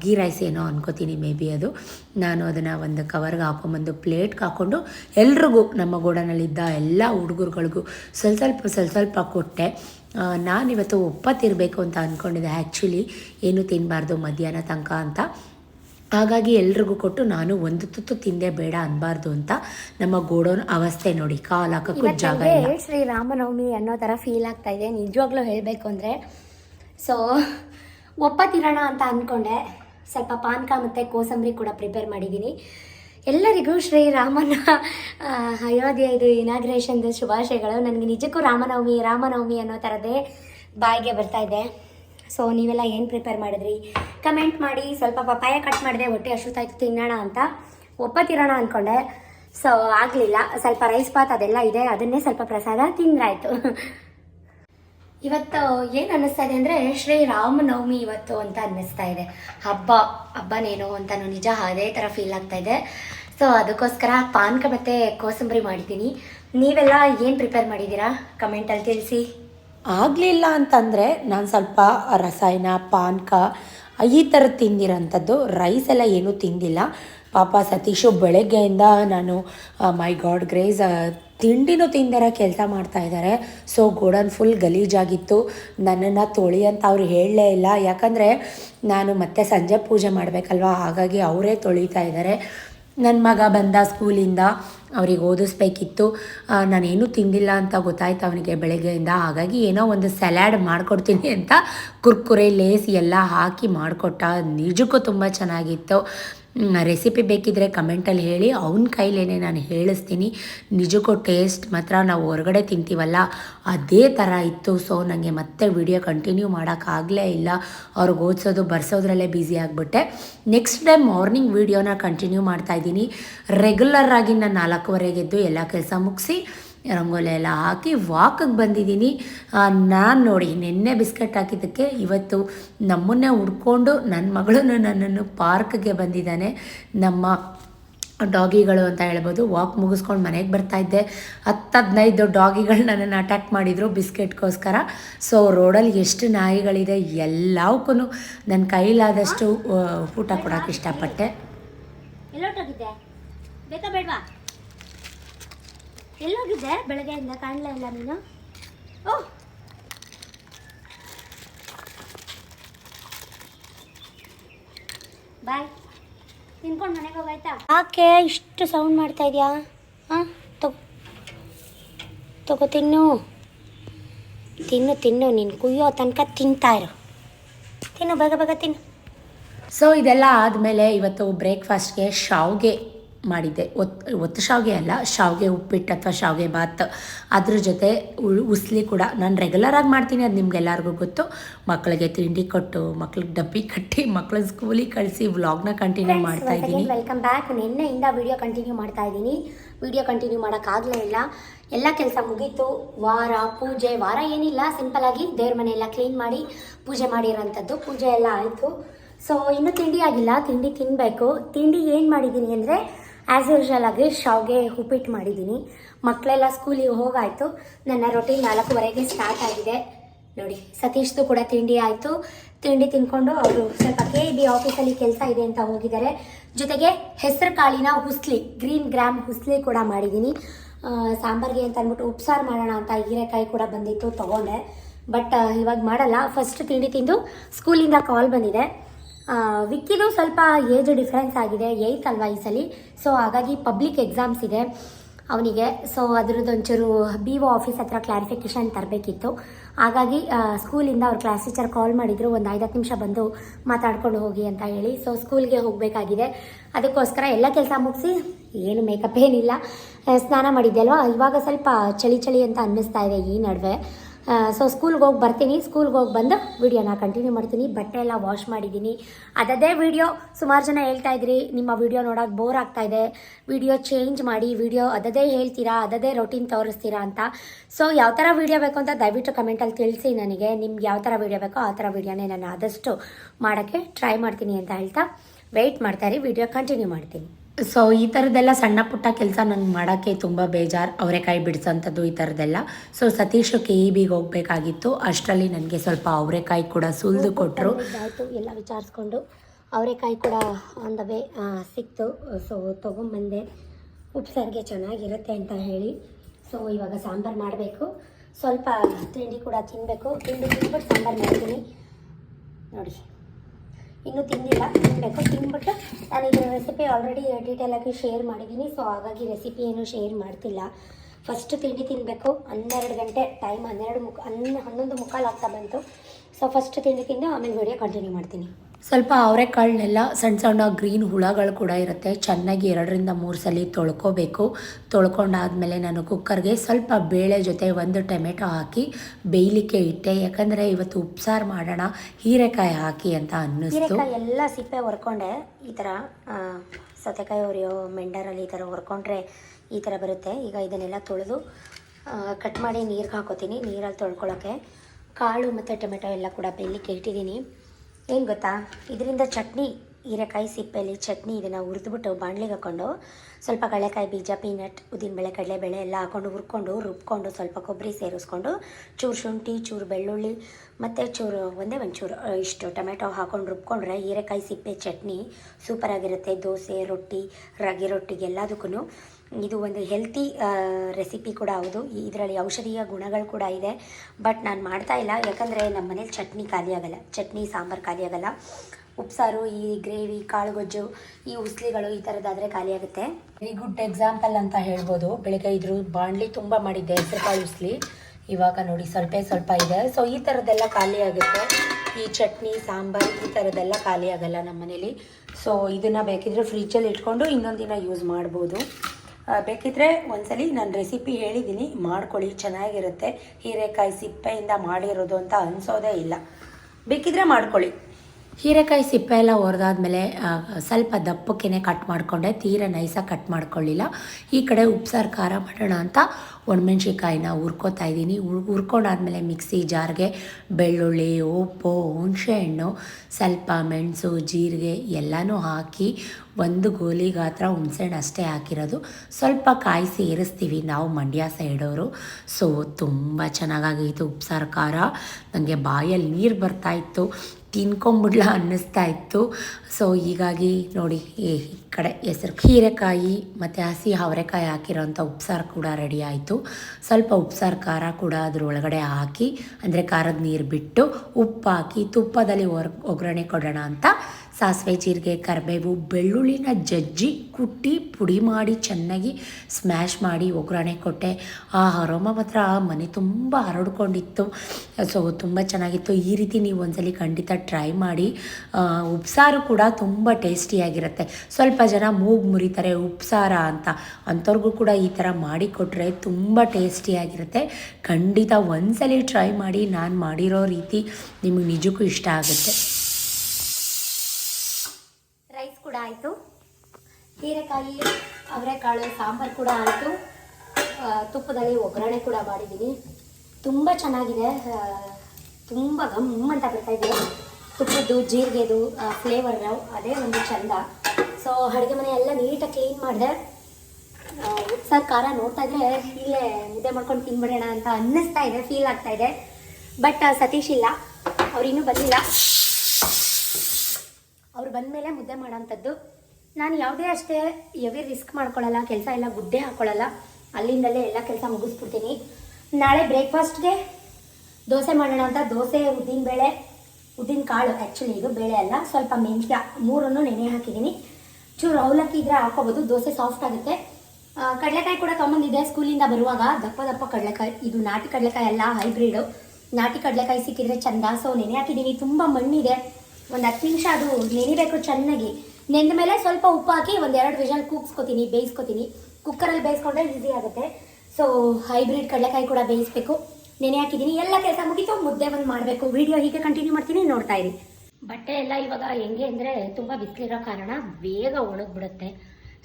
ಗೀ ರೈಸ್ ಏನೋ ಅನ್ಕೋತೀನಿ ಮೇ ಬಿ ಅದು. ನಾನು ಅದನ್ನು ಒಂದು ಕವರ್ಗೆ ಹಾಕೊಂಬಂದು, ಪ್ಲೇಟ್ಗೆ ಹಾಕ್ಕೊಂಡು ಎಲ್ರಿಗೂ, ನಮ್ಮ ಗೋಡನಲ್ಲಿದ್ದ ಎಲ್ಲ ಹುಡುಗರುಗಳಿಗೂ ಸ್ವಲ್ಪ ಸ್ವಲ್ಪ ಸ್ವಲ್ಪ ಸ್ವಲ್ಪ ಕೊಟ್ಟೆ. ನಾನಿವತ್ತು ಒಪ್ಪತ್ತಿರಬೇಕು ಅಂತ ಅಂದ್ಕೊಂಡಿದ್ದೆ ಆ್ಯಕ್ಚುಲಿ ಏನು ತಿನ್ನಬಾರ್ದು ಮಧ್ಯಾಹ್ನ ತನಕ ಅಂತ. ಹಾಗಾಗಿ ಎಲ್ರಿಗೂ ಕೊಟ್ಟು ನಾನು ಒಂದು ತುತ್ತು ತಿಂದೆ ಬೇಡ ಅನ್ಬಾರ್ದು ಅಂತ ನಮ್ಮ ಗೋಡೌನ್ ಅವಸ್ಥೆ ನೋಡಿ ಕಾಲು ಹಾಕಕ್ಕೂ ಜಾಗ ಶ್ರೀ ಇಲ್ಲ. ಶ್ರೀರಾಮನವಮಿ ಅನ್ನೋ ಥರ ಫೀಲ್ ಆಗ್ತಾ ಇದೆ. ನಿಜವಾಗ್ಲೂ ಹೇಳಬೇಕು ಅಂದರೆ ಸೊ ಒಪ್ಪತ್ತಿರೋಣ ಅಂತ ಅಂದ್ಕೊಂಡೆ ಸ್ವಲ್ಪ ಪಾನ್ಕ ಮತ್ತು ಕೋಸಂಬರಿ ಕೂಡ ಪ್ರಿಪೇರ್ ಮಾಡಿದ್ದೀನಿ. ಎಲ್ಲರಿಗೂ ಶ್ರೀರಾಮನ ಅಯೋಧ್ಯೆ ಇದು ಇನಾಗ್ರೇಷನ್ದು ಶುಭಾಶಯಗಳು. ನನಗೆ ನಿಜಕ್ಕೂ ರಾಮನವಮಿ ರಾಮನವಮಿ ಅನ್ನೋ ಥರದೇ ಬಾಯಿಗೆ ಬರ್ತಾ ಇದೆ. ಸೊ ನೀವೆಲ್ಲ ಏನು ಪ್ರಿಪೇರ್ ಮಾಡಿದ್ರಿ? ಕಮೆಂಟ್ ಮಾಡಿ, ಸ್ವಲ್ಪ ಪಪ್ಪಾಯ ಕಟ್ ಮಾಡಿದೆ, ಹೊಟ್ಟೆ ಹಸುತ್ತಾಯ್ತು ತಿನ್ನೋಣ ಅಂತ ಒಪ್ಪತ್ತಿರೋಣ ಅಂದ್ಕೊಂಡೆ ಸೊ ಆಗಲಿಲ್ಲ. ಸ್ವಲ್ಪ ರೈಸ್ ಪಾತ್ ಅದೆಲ್ಲ ಇದೆ, ಅದನ್ನೇ ಸ್ವಲ್ಪ ಪ್ರಸಾದ ತಿಂದ್ರಾಯ್ತು. ಇವತ್ತು ಏನು ಅನ್ನಿಸ್ತಾ ಇದೆ ಅಂದರೆ ಶ್ರೀರಾಮನವಮಿ ಇವತ್ತು ಅಂತ ಅನ್ನಿಸ್ತಾ ಇದೆ. ಹಬ್ಬ, ಹಬ್ಬನೇನು ಅಂತಾನು ನಿಜ ಅದೇ ಥರ ಫೀಲ್ ಆಗ್ತಾ ಇದೆ. ಸೊ ಅದಕ್ಕೋಸ್ಕರ ಪಾನ್ಕ ಮತ್ತು ಕೋಸಂಬರಿ ಮಾಡಿದ್ದೀನಿ. ನೀವೆಲ್ಲ ಏನು ಪ್ರಿಪೇರ್ ಮಾಡಿದ್ದೀರಾ? ಕಮೆಂಟಲ್ಲಿ ತಿಳಿಸಿ. ಆಗಲಿಲ್ಲ ಅಂತಂದರೆ ನಾನು ಸ್ವಲ್ಪ ರಸಾಯನ, ಪಾನಕ, ಈ ಥರ ತಿಂದಿರೋಂಥದ್ದು. ರೈಸ್ ಎಲ್ಲ ಏನೂ ತಿಂದಿಲ್ಲ. ಪಾಪ ಸತೀಶು ಬೆಳಗ್ಗೆಯಿಂದ ನಾನು ಮೈ ಗಾಡ್ ಗ್ರೇಸ್ ತಿಂಡಿನೂ ತಿಂದಿರೋ ಕೆಲಸ ಮಾಡ್ತಾ ಇದ್ದಾರೆ. ಸೊ ಗೋಡನ್ ಫುಲ್ ಗಲೀಜಾಗಿತ್ತು. ನನ್ನನ್ನು ತೊಳಿ ಅಂತ ಅವ್ರು ಹೇಳಲೇ ಇಲ್ಲ. ಯಾಕಂದರೆ ನಾನು ಮತ್ತೆ ಸಂಜೆ ಪೂಜೆ ಮಾಡಬೇಕಲ್ವ? ಹಾಗಾಗಿ ಅವರೇ ತೊಳಿತಾ ಇದ್ದಾರೆ. ನನ್ನ ಮಗ ಬಂದ ಸ್ಕೂಲಿಂದ ಅವ್ರಿಗೆ ಓದಿಸ್ಬೇಕಿತ್ತು. ನಾನೇನು ತಿಂದಿಲ್ಲ ಅಂತ ಗೊತ್ತಾಯ್ತು ಅವನಿಗೆ ಬೆಳಗ್ಗೆಯಿಂದ. ಹಾಗಾಗಿ ಏನೋ ಒಂದು ಸಲಾಡ್ ಮಾಡಿಕೊಡ್ತೀನಿ ಅಂತ ಕುರ್ಕುರೆ, ಲೇಸ್ ಎಲ್ಲ ಹಾಕಿ ಮಾಡಿಕೊಟ್ಟ. ನಿಜಕ್ಕೂ ತುಂಬ ಚೆನ್ನಾಗಿತ್ತು. ರೆಸಿಪಿ ಬೇಕಿದ್ದರೆ ಕಮೆಂಟಲ್ಲಿ ಹೇಳಿ. ಅವನ ಕೈಲೇ ನಾನು ಹೇಳಿಸ್ತೀನಿ. ನಿಜಕ್ಕೂ ಟೇಸ್ಟ್ ಮಾತ್ರ ನಾವು ಹೊರಗಡೆ ತಿಂತೀವಲ್ಲ? ಅದೇ ಥರ ಇತ್ತು. ಸೊ ನನಗೆ ಮತ್ತೆ ವಿಡಿಯೋ ಕಂಟಿನ್ಯೂ ಮಾಡೋಕ್ಕಾಗಲೇ ಇಲ್ಲ. ಅವ್ರಿಗೆ ಓದಿಸೋದು, ಬರ್ಸೋದ್ರಲ್ಲೇ ಬ್ಯುಸಿ ಆಗಿಬಿಟ್ಟೆ. ನೆಕ್ಸ್ಟ್ ಡೇ ಮಾರ್ನಿಂಗ್ ವೀಡಿಯೋನ ಕಂಟಿನ್ಯೂ ಮಾಡ್ತಾಯಿದ್ದೀನಿ ರೆಗ್ಯುಲರ್ ಆಗಿ ನಾನು ನಾಲ್ಕೂವರೆಗೆದ್ದು ಎಲ್ಲ ಕೆಲಸ ಮುಗಿಸಿ ರಂಗೋಲಿ ಎಲ್ಲ ಹಾಕಿ ವಾಕಗೆ ಬಂದಿದ್ದೀನಿ. ನಾನು ನೋಡಿ ನಿನ್ನೆ ಬಿಸ್ಕೆಟ್ ಹಾಕಿದ್ದಕ್ಕೆ ಇವತ್ತು ನಮ್ಮನ್ನೇ ಹುಡ್ಕೊಂಡು ನನ್ನ ಮಗಳು ನನ್ನನ್ನು ಪಾರ್ಕ್ಗೆ ಬಂದಿದ್ದಾನೆ. ನಮ್ಮ ಡಾಗಿಗಳು ಅಂತ ಹೇಳ್ಬೋದು ವಾಕ್ ಮುಗಿಸ್ಕೊಂಡು ಮನೆಗೆ ಬರ್ತಾಯಿದ್ದೆ ಹತ್ತು ಹದಿನೈದು ಡಾಗಿಗಳು ನನ್ನನ್ನು ಅಟ್ಯಾಕ್ ಮಾಡಿದರು ಬಿಸ್ಕೆಟ್ಗೋಸ್ಕರ. ಸೊ ರೋಡಲ್ಲಿ ಎಷ್ಟು ನಾಯಿಗಳಿದೆ ಎಲ್ಲವಕ್ಕೂ ನನ್ನ ಕೈಲಾದಷ್ಟು ಊಟ ಕೊಡೋಕೆ ಇಷ್ಟಪಟ್ಟೆ. ಎಲ್ಲೋಗಿದ್ದೆ ಬೆಳಗ್ಗೆಯಿಂದ ಕಾಣಲೇ ಇಲ್ಲ ನೀನು ಓ! ಬಾಯ್. ತಿನ್ಕೊಂಡು ಮನೆಗೆ ಹೋಗಾಯ್ತಾ ಯಾಕೆ ಇಷ್ಟು ಸೌಂಡ್ ಮಾಡ್ತಾ ಇದೆಯಾ? ಹಾಂ ತಗೋ. ತಗೋ ತಿನ್ನು. ತಿನ್ನು ತಿನ್ನು ನೀನು ಕುಯ್ಯೋ ತನಕ ತಿಂತಾ ಇರು. ತಿನ್ನು ಬೇಗ ಬೇಗ ತಿನ್ನು. ಸೊ ಇದೆಲ್ಲ ಆದಮೇಲೆ ಇವತ್ತು ಬ್ರೇಕ್ಫಾಸ್ಟ್ಗೆ ಶಾವ್ಗೆ. ಮಾಡಿದ್ದೆ. ಒತ್ ಒತ್ತು ಶಾವಿಗೆ ಅಲ್ಲ ಶಾವಿಗೆ ಉಪ್ಪಿಟ್ಟು ಅಥವಾ ಶಾವಿಗೆ ಬಾತ್ ಅದ್ರ ಜೊತೆ ಉ- ಉಸ್ಲಿ ಕೂಡ ನಾನು ರೆಗ್ಯುಲರಾಗಿ ಮಾಡ್ತೀನಿ ಅದು ನಿಮ್ಗೆಲ್ಲರಿಗೂ ಗೊತ್ತು. ಮಕ್ಕಳಿಗೆ ತಿಂಡಿ ಕೊಟ್ಟು ಮಕ್ಳಿಗೆ ಡಬ್ಬಿ ಕಟ್ಟಿ ಮಕ್ಳ ಸ್ಕೂಲಿಗೆ ಕಳಿಸಿ ವ್ಲಾಗ್ನ ಕಂಟಿನ್ಯೂ ಮಾಡ್ತಾ ಇದ್ದೀನಿ. ವೆಲ್ಕಮ್ ಬ್ಯಾಕ್ ನಿನ್ನೆಯಿಂದ ವಿಡಿಯೋ ಕಂಟಿನ್ಯೂ ಮಾಡ್ತಾ ಇದ್ದೀನಿ. ವಿಡಿಯೋ ಕಂಟಿನ್ಯೂ ಮಾಡೋಕ್ಕಾಗಲೇ ಇಲ್ಲ. ಎಲ್ಲ ಕೆಲಸ ಮುಗೀತು. ವಾರ ಪೂಜೆ ವಾರ ಏನಿಲ್ಲ. ಸಿಂಪಲ್ ಆಗಿ ದೇವ್ರ ಮನೆ ಎಲ್ಲ ಕ್ಲೀನ್ ಮಾಡಿ ಪೂಜೆ ಮಾಡಿರೋಂಥದ್ದು. ಪೂಜೆ ಎಲ್ಲ ಆಯಿತು. ಸೊ ಇನ್ನೂ ತಿಂಡಿ ಆಗಿಲ್ಲ. ತಿಂಡಿ ತಿನ್ನಬೇಕು ತಿಂಡಿ ಏನು ಮಾಡಿದ್ದೀನಿ ಅಂದರೆ ಆ್ಯಸ್ ಯೂಶಲ್ ಆಗಿ ಶಾವ್ಗೆ ಉಪ್ಪಿಟ್ಟು ಮಾಡಿದ್ದೀನಿ. ಮಕ್ಕಳೆಲ್ಲ ಸ್ಕೂಲಿಗೆ ಹೋಗಾಯಿತು. ನನ್ನ ರೊಟ್ಟಿ ನಾಲ್ಕೂವರೆಗೆ ಸ್ಟಾರ್ಟ್ ಆಗಿದೆ. ನೋಡಿ, ಸತೀಶ್ದು ಕೂಡ ತಿಂಡಿ ಆಯಿತು. ತಿಂಡಿ ತಿನ್ಕೊಂಡು ಅವರು ಸ್ವಲ್ಪ ಕೆ ಬಿ ಆಫೀಸಲ್ಲಿ ಕೆಲಸ ಇದೆ ಅಂತ ಹೋಗಿದ್ದಾರೆ. ಜೊತೆಗೆ ಹೆಸರು ಕಾಳಿನ ಹುಸ್ಲಿ ಗ್ರೀನ್ ಗ್ರಾಮ್ ಹುಸ್ಲಿ ಕೂಡ ಮಾಡಿದ್ದೀನಿ. ಸಾಂಬಾರಿಗೆ ಅಂತ ಅಂದ್ಬಿಟ್ಟು ಉಪ್ಸಾರು ಮಾಡೋಣ ಅಂತ ಹೀರೆಕಾಯಿ ಕೂಡ ಬಂದಿತ್ತು, ತೊಗೊಂಡೆ. ಬಟ್ ಇವಾಗ ಮಾಡಲ್ಲ. ಫಸ್ಟ್ ತಿಂಡಿ ತಿಂದು ಸ್ಕೂಲಿಂದ ಕಾಲ್ ಬಂದಿದೆ. ವಿಕ್ಕಿದು ಸ್ವಲ್ಪ ಏಜ್ ಡಿಫ್ರೆನ್ಸ್ ಆಗಿದೆ, ಏಯ್ತ್ ಅಲ್ವಾ ಈ ಸಲ. ಸೊ ಹಾಗಾಗಿ ಪಬ್ಲಿಕ್ ಎಕ್ಸಾಮ್ಸ್ ಇದೆ ಅವನಿಗೆ. ಸೊ ಅದರದ್ದೊಂಚೂರು ಬಿ ಒ ಆಫೀಸ್ ಹತ್ರ ಕ್ಲಾರಿಫಿಕೇಷನ್ ತರಬೇಕಿತ್ತು. ಹಾಗಾಗಿ ಸ್ಕೂಲಿಂದ ಅವ್ರ ಕ್ಲಾಸ್ ಟೀಚರ್ ಕಾಲ್ ಮಾಡಿದ್ರು, ಒಂದು ಐದತ್ತು ನಿಮಿಷ ಬಂದು ಮಾತಾಡ್ಕೊಂಡು ಹೋಗಿ ಅಂತ ಹೇಳಿ. ಸೊ ಸ್ಕೂಲ್ಗೆ ಹೋಗಬೇಕಾಗಿದೆ. ಅದಕ್ಕೋಸ್ಕರ ಎಲ್ಲ ಕೆಲಸ ಮುಗಿಸಿ, ಏನು ಮೇಕಪ್ ಏನಿಲ್ಲ, ಸ್ನಾನ ಮಾಡಿದ್ದೆ ಅಲ್ವಾ ಇವಾಗ ಸ್ವಲ್ಪ ಚಳಿ ಚಳಿ ಅಂತ ಅನ್ನಿಸ್ತಾ ಇದೆ ಈ ನಡುವೆ. ಸೊ ಸ್ಕೂಲ್ಗೆ ಹೋಗಿ ಬರ್ತೀನಿ ಸ್ಕೂಲ್ಗೆ ಹೋಗಿ ಬಂದು ವಿಡಿಯೋನ ಕಂಟಿನ್ಯೂ ಮಾಡ್ತೀನಿ. ಬಟ್ಟೆ ಎಲ್ಲ ವಾಶ್ ಮಾಡಿದ್ದೀನಿ. ಅದದೇ ವಿಡಿಯೋ ಸುಮಾರು ಜನ ಹೇಳ್ತಾ ಇದ್ರಿ, ನಿಮ್ಮ ವಿಡಿಯೋ ನೋಡೋಕೆ ಬೋರ್ ಆಗ್ತಾ ಇದೆ. ವಿಡಿಯೋ ಚೇಂಜ್ ಮಾಡಿ ವಿಡಿಯೋ ಅದದೇ ಹೇಳ್ತೀರಾ, ಅದದೇ ರೊಟೀನ್ ತೋರಿಸ್ತೀರಾ ಅಂತ. ಸೊ ಯಾವ ಥರ ವಿಡಿಯೋ ಬೇಕು ಅಂತ ದಯವಿಟ್ಟು ಕಮೆಂಟಲ್ಲಿ ತಿಳಿಸಿ ನನಗೆ. ನಿಮ್ಗೆ ಯಾವ ಥರ ವಿಡಿಯೋ ಬೇಕೋ ಆ ಥರ ವಿಡಿಯೋನೇ ನಾನು ಆದಷ್ಟು ಮಾಡೋಕ್ಕೆ ಟ್ರೈ ಮಾಡ್ತೀನಿ ಅಂತ ಹೇಳ್ತಾ ವೆಯ್ಟ್ ಮಾಡ್ತಾ ಇರಿ ವಿಡಿಯೋ ಕಂಟಿನ್ಯೂ ಮಾಡ್ತೀನಿ. ಸೊ ಈ ಥರದ್ದೆಲ್ಲ ಸಣ್ಣ ಪುಟ್ಟ ಕೆಲಸ ನಂಗೆ ಮಾಡೋಕ್ಕೆ ತುಂಬ ಬೇಜಾರು. ಅವರೆಕಾಯಿ ಬಿಡಿಸೋಂಥದ್ದು ಈ ಥರದ್ದೆಲ್ಲ ಸೊ ಸತೀಶು ಕೆ ಇ ಬಿಗೆ ಹೋಗಬೇಕಾಗಿತ್ತು. ಅಷ್ಟರಲ್ಲಿ ನನಗೆ ಸ್ವಲ್ಪ ಅವರೆಕಾಯಿ ಕೂಡ ಸುಲಿದು ಕೊಟ್ಟರು ಆಯಿತು. ಎಲ್ಲ ವಿಚಾರಿಸ್ಕೊಂಡು ಅವರೆಕಾಯಿ ಕೂಡ ಆನ್ ದ ವೇ ಸಿಕ್ತು. ಸೊ ತೊಗೊಂಬಂದೆ. ಉಪ್ಸಾರಿಗೆ ಚೆನ್ನಾಗಿರುತ್ತೆ ಅಂತ ಹೇಳಿ. ಸೊ ಇವಾಗ ಸಾಂಬಾರು ಮಾಡಬೇಕು. ಸ್ವಲ್ಪ ತಿಂಡಿ ಕೂಡ ತಿನ್ನಬೇಕು ತಿಂಡಿ ತಿಂದ್ಬಿಟ್ಟು ಸಾಂಬಾರು ಮಾಡ್ತೀನಿ. ನೋಡಿ. ಇನ್ನೂ ತಿಂದಿಲ್ಲ ತಿನ್ನಬೇಕು ತಿಂದ್ಬಿಟ್ಟು ನಾನು ಇದರ ರೆಸಿಪಿ ಆಲ್ರೆಡಿ ಆಗಿ ಶೇರ್ ಮಾಡಿದ್ದೀನಿ. ಸೊ ಹಾಗಾಗಿ ರೆಸಿಪಿ ಏನು ಶೇರ್ ಮಾಡ್ತಿಲ್ಲ. ಫಸ್ಟ್ ತಿಂಡಿ ತಿನ್ನಬೇಕು ಹನ್ನೆರಡು ಗಂಟೆ ಟೈಮ್ ಹನ್ನೆರಡು ಮುಕ್ ಹನ್ನ ಹನ್ನೊಂದು ಮುಕ್ಕಾಲು ಆಗ್ತಾ ಬಂತು. ಸೊ ಫಸ್ಟ್ ತಿಂಡಿ ತಿಂದು ಆಮೇಲೆ ವಿಡಿಯೋ ಕಂಟಿನ್ಯೂ ಮಾಡ್ತೀನಿ. ಸ್ವಲ್ಪ ಅವರೆಕಾಳನ್ನೆಲ್ಲ ಸಣ್ಣ ಸಣ್ಣ ಗ್ರೀನ್ ಹುಳಗಳು ಕೂಡ ಇರುತ್ತೆ. ಚೆನ್ನಾಗಿ ಎರಡರಿಂದ ಮೂರು ಸಲ ತೊಳ್ಕೊಬೇಕು. ತೊಳ್ಕೊಂಡಾದಮೇಲೆ ನಾನು ಕುಕ್ಕರ್ಗೆ ಸ್ವಲ್ಪ ಬೇಳೆ ಜೊತೆ ಒಂದು ಟೊಮೆಟೊ ಹಾಕಿ ಬೇಯಲಿಕ್ಕೆ ಇಟ್ಟೆ. ಯಾಕಂದರೆ ಇವತ್ತು ಉಪ್ಸಾರು ಮಾಡೋಣ, ಹೀರೆಕಾಯಿ ಹಾಕಿ ಅಂತ ಅನ್ನಿಸ್ತು. ಎಲ್ಲ ಸಿಪ್ಪೆ ಹೊರ್ಕೊಂಡೆ ಈ ಥರ ಸೌತೆಕಾಯಿ ಹೊರಿಯೋ ಮೆಂಡರಲ್ಲಿ ಈ ಥರ ಹೊರ್ಕೊಂಡ್ರೆ ಈ ಥರ ಬರುತ್ತೆ. ಈಗ ಇದನ್ನೆಲ್ಲ ತೊಳೆದು ಕಟ್ ಮಾಡಿ ನೀರಿಗೆ ಹಾಕೋತೀನಿ. ನೀರಲ್ಲಿ ತೊಳ್ಕೊಳ್ಳೋಕ್ಕೆ ಕಾಳು ಮತ್ತು ಟೊಮೆಟೊ ಎಲ್ಲ ಕೂಡ ಬೇಯಲಿಕ್ಕೆ ಇಟ್ಟಿದ್ದೀನಿ. ಏನು ಗೊತ್ತಾ? ಇದರಿಂದ ಚಟ್ನಿ ಹೀರೆಕಾಯಿ ಸಿಪ್ಪೆಯಲ್ಲಿ ಚಟ್ನಿ ಇದನ್ನು ಹುರಿದ್ಬಿಟ್ಟು ಬಾಣಲಿಗೆ ಹಾಕ್ಕೊಂಡು ಸ್ವಲ್ಪ ಕಡಲೆಕಾಯಿ ಬೀಜ ಪೀನಟ್ ಉದ್ದಿನಬೇಳೆ ಕಡಲೆಬೇಳೆ ಎಲ್ಲ ಹಾಕ್ಕೊಂಡು ಹುರ್ಕೊಂಡು ರುಬ್ಕೊಂಡು ಸ್ವಲ್ಪ ಕೊಬ್ಬರಿ ಸೇರಿಸ್ಕೊಂಡು ಚೂರು ಶುಂಠಿ ಚೂರು ಬೆಳ್ಳುಳ್ಳಿ ಮತ್ತು ಚೂರು ಒಂದೇ ಒಂದು ಚೂರು ಆ, ಇಷ್ಟು ಟೊಮೆಟೊ ಹಾಕೊಂಡು ರುಬ್ಕೊಂಡ್ರೆ ಹೀರೆಕಾಯಿ ಸಿಪ್ಪೆ ಚಟ್ನಿ ಸೂಪರಾಗಿರುತ್ತೆ. ದೋಸೆ ರೊಟ್ಟಿ ರಾಗಿ ರೊಟ್ಟಿಗೆ ಎಲ್ಲದಕ್ಕೂ ಇದು ಒಂದು ಹೆಲ್ತಿ ರೆಸಿಪಿ ಕೂಡ ಹೌದು. ಇದರಲ್ಲಿ ಔಷಧೀಯ ಗುಣಗಳು ಕೂಡ ಇದೆ. ಬಟ್ ನಾನು ಮಾಡ್ತಾ ಇಲ್ಲ. ಯಾಕಂದರೆ ನಮ್ಮ ಮನೇಲಿ ಚಟ್ನಿ ಖಾಲಿ ಆಗಲ್ಲ. ಚಟ್ನಿ, ಸಾಂಬಾರು ಖಾಲಿ ಆಗಲ್ಲ. ಉಪ್ಸಾರು, ಈ ಗ್ರೇವಿ ಕಾಳು ಗೊಜ್ಜು ಈ ಉಸ್ಲಿಗಳು ಈ ಥರದ್ದಾದರೆ ಖಾಲಿ ಆಗುತ್ತೆ. ವೆರಿ ಗುಡ್ ಎಕ್ಸಾಂಪಲ್ ಅಂತ ಹೇಳ್ಬೋದು. ಬೆಳಗ್ಗೆ ಇದ್ರು ಬಾಂಡ್ಲಿ ತುಂಬ ಮಾಡಿದ್ದೆ. ಹೆಸರುಕಾಳು ಉಸ್ಲಿ. ಇವಾಗ ನೋಡಿ ಸ್ವಲ್ಪ ಸ್ವಲ್ಪ ಇದೆ. ಸೊ ಈ ಥರದ್ದೆಲ್ಲ ಖಾಲಿ ಆಗುತ್ತೆ. ಈ ಚಟ್ನಿ, ಸಾಂಬಾರು ಈ ಥರದ್ದೆಲ್ಲ ಖಾಲಿ ಆಗಲ್ಲ ನಮ್ಮ ಮನೇಲಿ. ಸೊ ಇದನ್ನು ಬೇಕಿದ್ರೆ ಫ್ರಿಜ್ಜಲ್ಲಿ ಇಟ್ಕೊಂಡು ಇನ್ನೊಂದು ದಿನ ಯೂಸ್ ಮಾಡ್ಬೋದು. ಬೇಕಿದ್ರೆ ಒಂದ್ಸಲಿ ನಾನು ರೆಸಿಪಿ ಹೇಳಿದ್ದೀನಿ ಮಾಡ್ಕೊಳ್ಳಿ, ಚೆನ್ನಾಗಿರುತ್ತೆ. ಹೀರೆಕಾಯಿ ಸಿಪ್ಪೆಯಿಂದ ಮಾಡಿರೋದು ಅಂತ ಅನ್ಸೋದೇ ಇಲ್ಲ. ಬೇಕಿದ್ರೆ ಮಾಡ್ಕೊಳ್ಳಿ. ಹೀರೆಕಾಯಿ ಸಿಪ್ಪೆ ಎಲ್ಲ ಒರೆದಾದ್ಮೇಲೆ ಸ್ವಲ್ಪ ದಪ್ಪಕ್ಕೇ ಕಟ್ ಮಾಡಿಕೊಂಡೆ. ತೀರ ನೈಸಾಗಿ ಕಟ್ ಮಾಡ್ಕೊಳ್ಳಿಲ್ಲ. ಈ ಕಡೆ ಉಪ್ಸಾರು, ಖಾರ ಮಾಡೋಣ ಅಂತ ಒಣಮೆಣ್ಸಿಕಾಯಿನ ಹುರ್ಕೋತಾ ಇದ್ದೀನಿ. ಹುರ್ಕೊಂಡಾದ್ಮೇಲೆ ಮಿಕ್ಸಿ ಜಾರ್ಗೆ ಬೆಳ್ಳುಳ್ಳಿ, ಉಪ್ಪು ಹುಣಸೆಹಣ್ಣು ಸ್ವಲ್ಪ ಮೆಣಸು, ಜೀರಿಗೆ ಎಲ್ಲನೂ ಹಾಕಿ ಒಂದು ಗೋಲಿ ಗಾತ್ರ ಹುಣಸೆಹಣ್ಣು ಅಷ್ಟೇ ಹಾಕಿರೋದು. ಸ್ವಲ್ಪ ಕಾಯಿಸಿ ಸೇರಿಸ್ತೀವಿ ನಾವು ಮಂಡ್ಯ ಸೈಡವರು ಸೊ ತುಂಬ ಚೆನ್ನಾಗಾಗಿತ್ತು ಉಪ್ಸಾರು, ಖಾರ. ನನಗೆ ಬಾಯಲ್ಲಿ ನೀರು ಬರ್ತಾ ಇತ್ತು. ತಿನ್ಕೊಂಬಿಡ್ಲ ಅನ್ನಿಸ್ತಾ ಇತ್ತು. ಸೊ ಹೀಗಾಗಿ ನೋಡಿ ಕಡೆ ಹೆಸರು ಹೀರೆಕಾಯಿ ಮತ್ತು ಹಸಿ ಅವರೆಕಾಯಿ ಹಾಕಿರೋಂಥ ಉಪ್ಸಾರು ಕೂಡ ರೆಡಿ ಆಯಿತು. ಸ್ವಲ್ಪ ಉಪ್ಸಾರು, ಖಾರ ಕೂಡ ಅದ್ರ ಒಳಗಡೆ ಹಾಕಿ, ಅಂದರೆ ಖಾರದ ನೀರು ಬಿಟ್ಟು ಉಪ್ಪು ಹಾಕಿ ತುಪ್ಪದಲ್ಲಿ ಒರ್, ಒಗ್ಗರಣೆ ಕೊಡೋಣ ಅಂತ. ಸಾಸಿವೆ, ಜೀರಿಗೆ, ಕರಿಬೇವು, ಬೆಳ್ಳುಳ್ಳಿನ ಜಜ್ಜಿ, ಕುಟ್ಟಿ, ಪುಡಿ ಮಾಡಿ ಚೆನ್ನಾಗಿ ಸ್ಮ್ಯಾಶ್ ಮಾಡಿ ಒಗ್ಗರಣೆ ಕೊಟ್ಟೆ. ಆ ಅರೋಮ ಮಾತ್ರ ಆ ಮನೆ ತುಂಬ ಹರಡ್ಕೊಂಡಿತ್ತು. ಸೊ ತುಂಬ ಚೆನ್ನಾಗಿತ್ತು. ಈ ರೀತಿ ನೀವು ಒಂದ್ಸಲಿ ಖಂಡಿತ ಟ್ರೈ ಮಾಡಿ. ಉಪ್ಸಾರು ಕೂಡ ತುಂಬ ಟೇಸ್ಟಿಯಾಗಿರುತ್ತೆ ಸ್ವಲ್ಪ ಜನ ಮೂಗು ಮುರಿತಾರೆ, ಉಪ್ಸಾರ ಅಂತ. ಅಂಥವ್ರಿಗೂ ಕೂಡ ಈ ಥರ ಮಾಡಿಕೊಟ್ರೆ ತುಂಬ ಟೇಸ್ಟಿಯಾಗಿರುತ್ತೆ ಖಂಡಿತ ಒಂದ್ಸಲಿ ಟ್ರೈ ಮಾಡಿ, ನಾನು ಮಾಡಿರೋ ರೀತಿ ನಿಮಗೆ ನಿಜಕ್ಕೂ ಇಷ್ಟ ಆಗುತ್ತೆ. ರೈಸ್ ಕೂಡ ಆಯಿತು. ಹೀರೆಕಾಯಿ, ಅವರೆಕಾಳು, ಸಾಂಬಾರು ಕೂಡ ಆಯಿತು. ತುಪ್ಪದಲ್ಲಿ ಒಗ್ಗರಣೆ ಕೂಡ ಮಾಡಿದ್ದೀನಿ ತುಂಬ ಚೆನ್ನಾಗಿದೆ. ತುಂಬ ಗಮ್ ಅಂತ ಬರ್ತಾ ಇದೆ. ತುಪ್ಪದ್ದು, ಜೀರಿಗೆದು ಫ್ಲೇವರ್ ಅದೇ ಒಂದು ಚಂದ. ಸೊ ಅಡುಗೆ ಮನೆ ಎಲ್ಲ ನೀಟಾಗಿ ಕ್ಲೀನ್ ಮಾಡಿದೆ. ಸರ್ ಖಾರ ನೋಡ್ತಾ ಇದ್ರೆ ಇಲ್ಲೇ ಮುದ್ದೆ ಮಾಡ್ಕೊಂಡು ತಿನ್ಬಿಡೋಣ ಅಂತ ಅನ್ನಿಸ್ತಾ ಇದೆ ಫೀಲ್ ಆಗ್ತಾ ಇದೆ. ಬಟ್ ಸತೀಶ್ ಇಲ್ಲ. ಅವ್ರು ಬಂದಿಲ್ಲ. ಅವ್ರು ಬಂದಮೇಲೆ ಮುದ್ದೆ ಮಾಡೋಂಥದ್ದು. ನಾನು ಯಾವುದೇ ಅಷ್ಟೇ ಎವಿ ರಿಸ್ಕ್ ಮಾಡ್ಕೊಳ್ಳಲ್ಲ, ಕೆಲಸ ಎಲ್ಲ ಗುದ್ದೆ ಹಾಕ್ಕೊಳ್ಳಲ್ಲ ಅಲ್ಲಿಂದಲೇ ಎಲ್ಲ ಕೆಲಸ ಮುಗಿಸ್ಬಿಡ್ತೀನಿ. ನಾಳೆ ಬ್ರೇಕ್ಫಾಸ್ಟ್ಗೆ ದೋಸೆ ಮಾಡೋಣ ಅಂತ ದೋಸೆ, ಉದ್ದಿನ ಬೇಳೆ, ಉದ್ದಿನ ಕಾಳು ಆ್ಯಕ್ಚುಲಿ ಇದು ಬೇಳೆ ಅಲ್ಲ, ಸ್ವಲ್ಪ ಮೆಂತ್ಯ ಮೂರನ್ನು ನೆನೆ ಹಾಕಿದ್ದೀನಿ. ಚೂರು ಅವಲಕ್ಕಿ ಇದ್ರೆ ಹಾಕೋಬೋದು, ದೋಸೆ ಸಾಫ್ಟ್ ಆಗುತ್ತೆ. ಕಡಲೆಕಾಯಿ ಕೂಡ ತೊಗೊಂಬಂದಿದ್ದೆ ಸ್ಕೂಲಿಂದ ಬರುವಾಗ. ದಪ್ಪ ದಪ್ಪ ಕಡಲೆಕಾಯಿ, ಇದು ನಾಟಿ ಕಡಲೆಕಾಯಿ ಎಲ್ಲ ಹೈಬ್ರಿಡು ನಾಟಿ ಕಡಲೆಕಾಯಿ ಸಿಕ್ಕಿದ್ರೆ ಚಂದ. ಸೊ ನೆನೆ ಹಾಕಿದ್ದೀನಿ ತುಂಬ ಮಣ್ಣಿದೆ. ಒಂದು ಹತ್ತು ನಿಮಿಷ ಅದು ನೆನಿಬೇಕು ಚೆನ್ನಾಗಿ. ನೆಂದ ಮೇಲೆ ಸ್ವಲ್ಪ ಉಪ್ಪು ಹಾಕಿ ಒಂದು ಎರಡು ವಿಷಲ್ ಕೂಗ್ಸ್ಕೊತೀನಿ, ಬೇಯಿಸ್ಕೊತೀನಿ. ಕುಕ್ಕರಲ್ಲಿ ಬೇಯಿಸ್ಕೊಂಡ್ರೆ ಈಸಿ ಆಗುತ್ತೆ. ಸೊ ಹೈಬ್ರಿಡ್ ಕಡಲೆಕಾಯಿ ಕೂಡ ಬೇಯಿಸ್ಬೇಕು. ನೆನೆ ಹಾಕಿದ್ದೀನಿ ಎಲ್ಲ ಕೆಲಸ ಮುಗಿತು. ಮುದ್ದೆ ಒಂದು ಮಾಡಬೇಕು. ವಿಡಿಯೋ ಹೀಗೆ ಕಂಟಿನ್ಯೂ ಮಾಡ್ತೀನಿ. ನೋಡ್ತಾ ಇರಿ. ಬಟ್ಟೆ ಎಲ್ಲ ಇವಾಗ ಹೆಂಗೆ ಅಂದರೆ ತುಂಬ ಬಿಸಿಲಿರೋ ಕಾರಣ ಬೇಗ ಒಣಗಿಬಿಡುತ್ತೆ.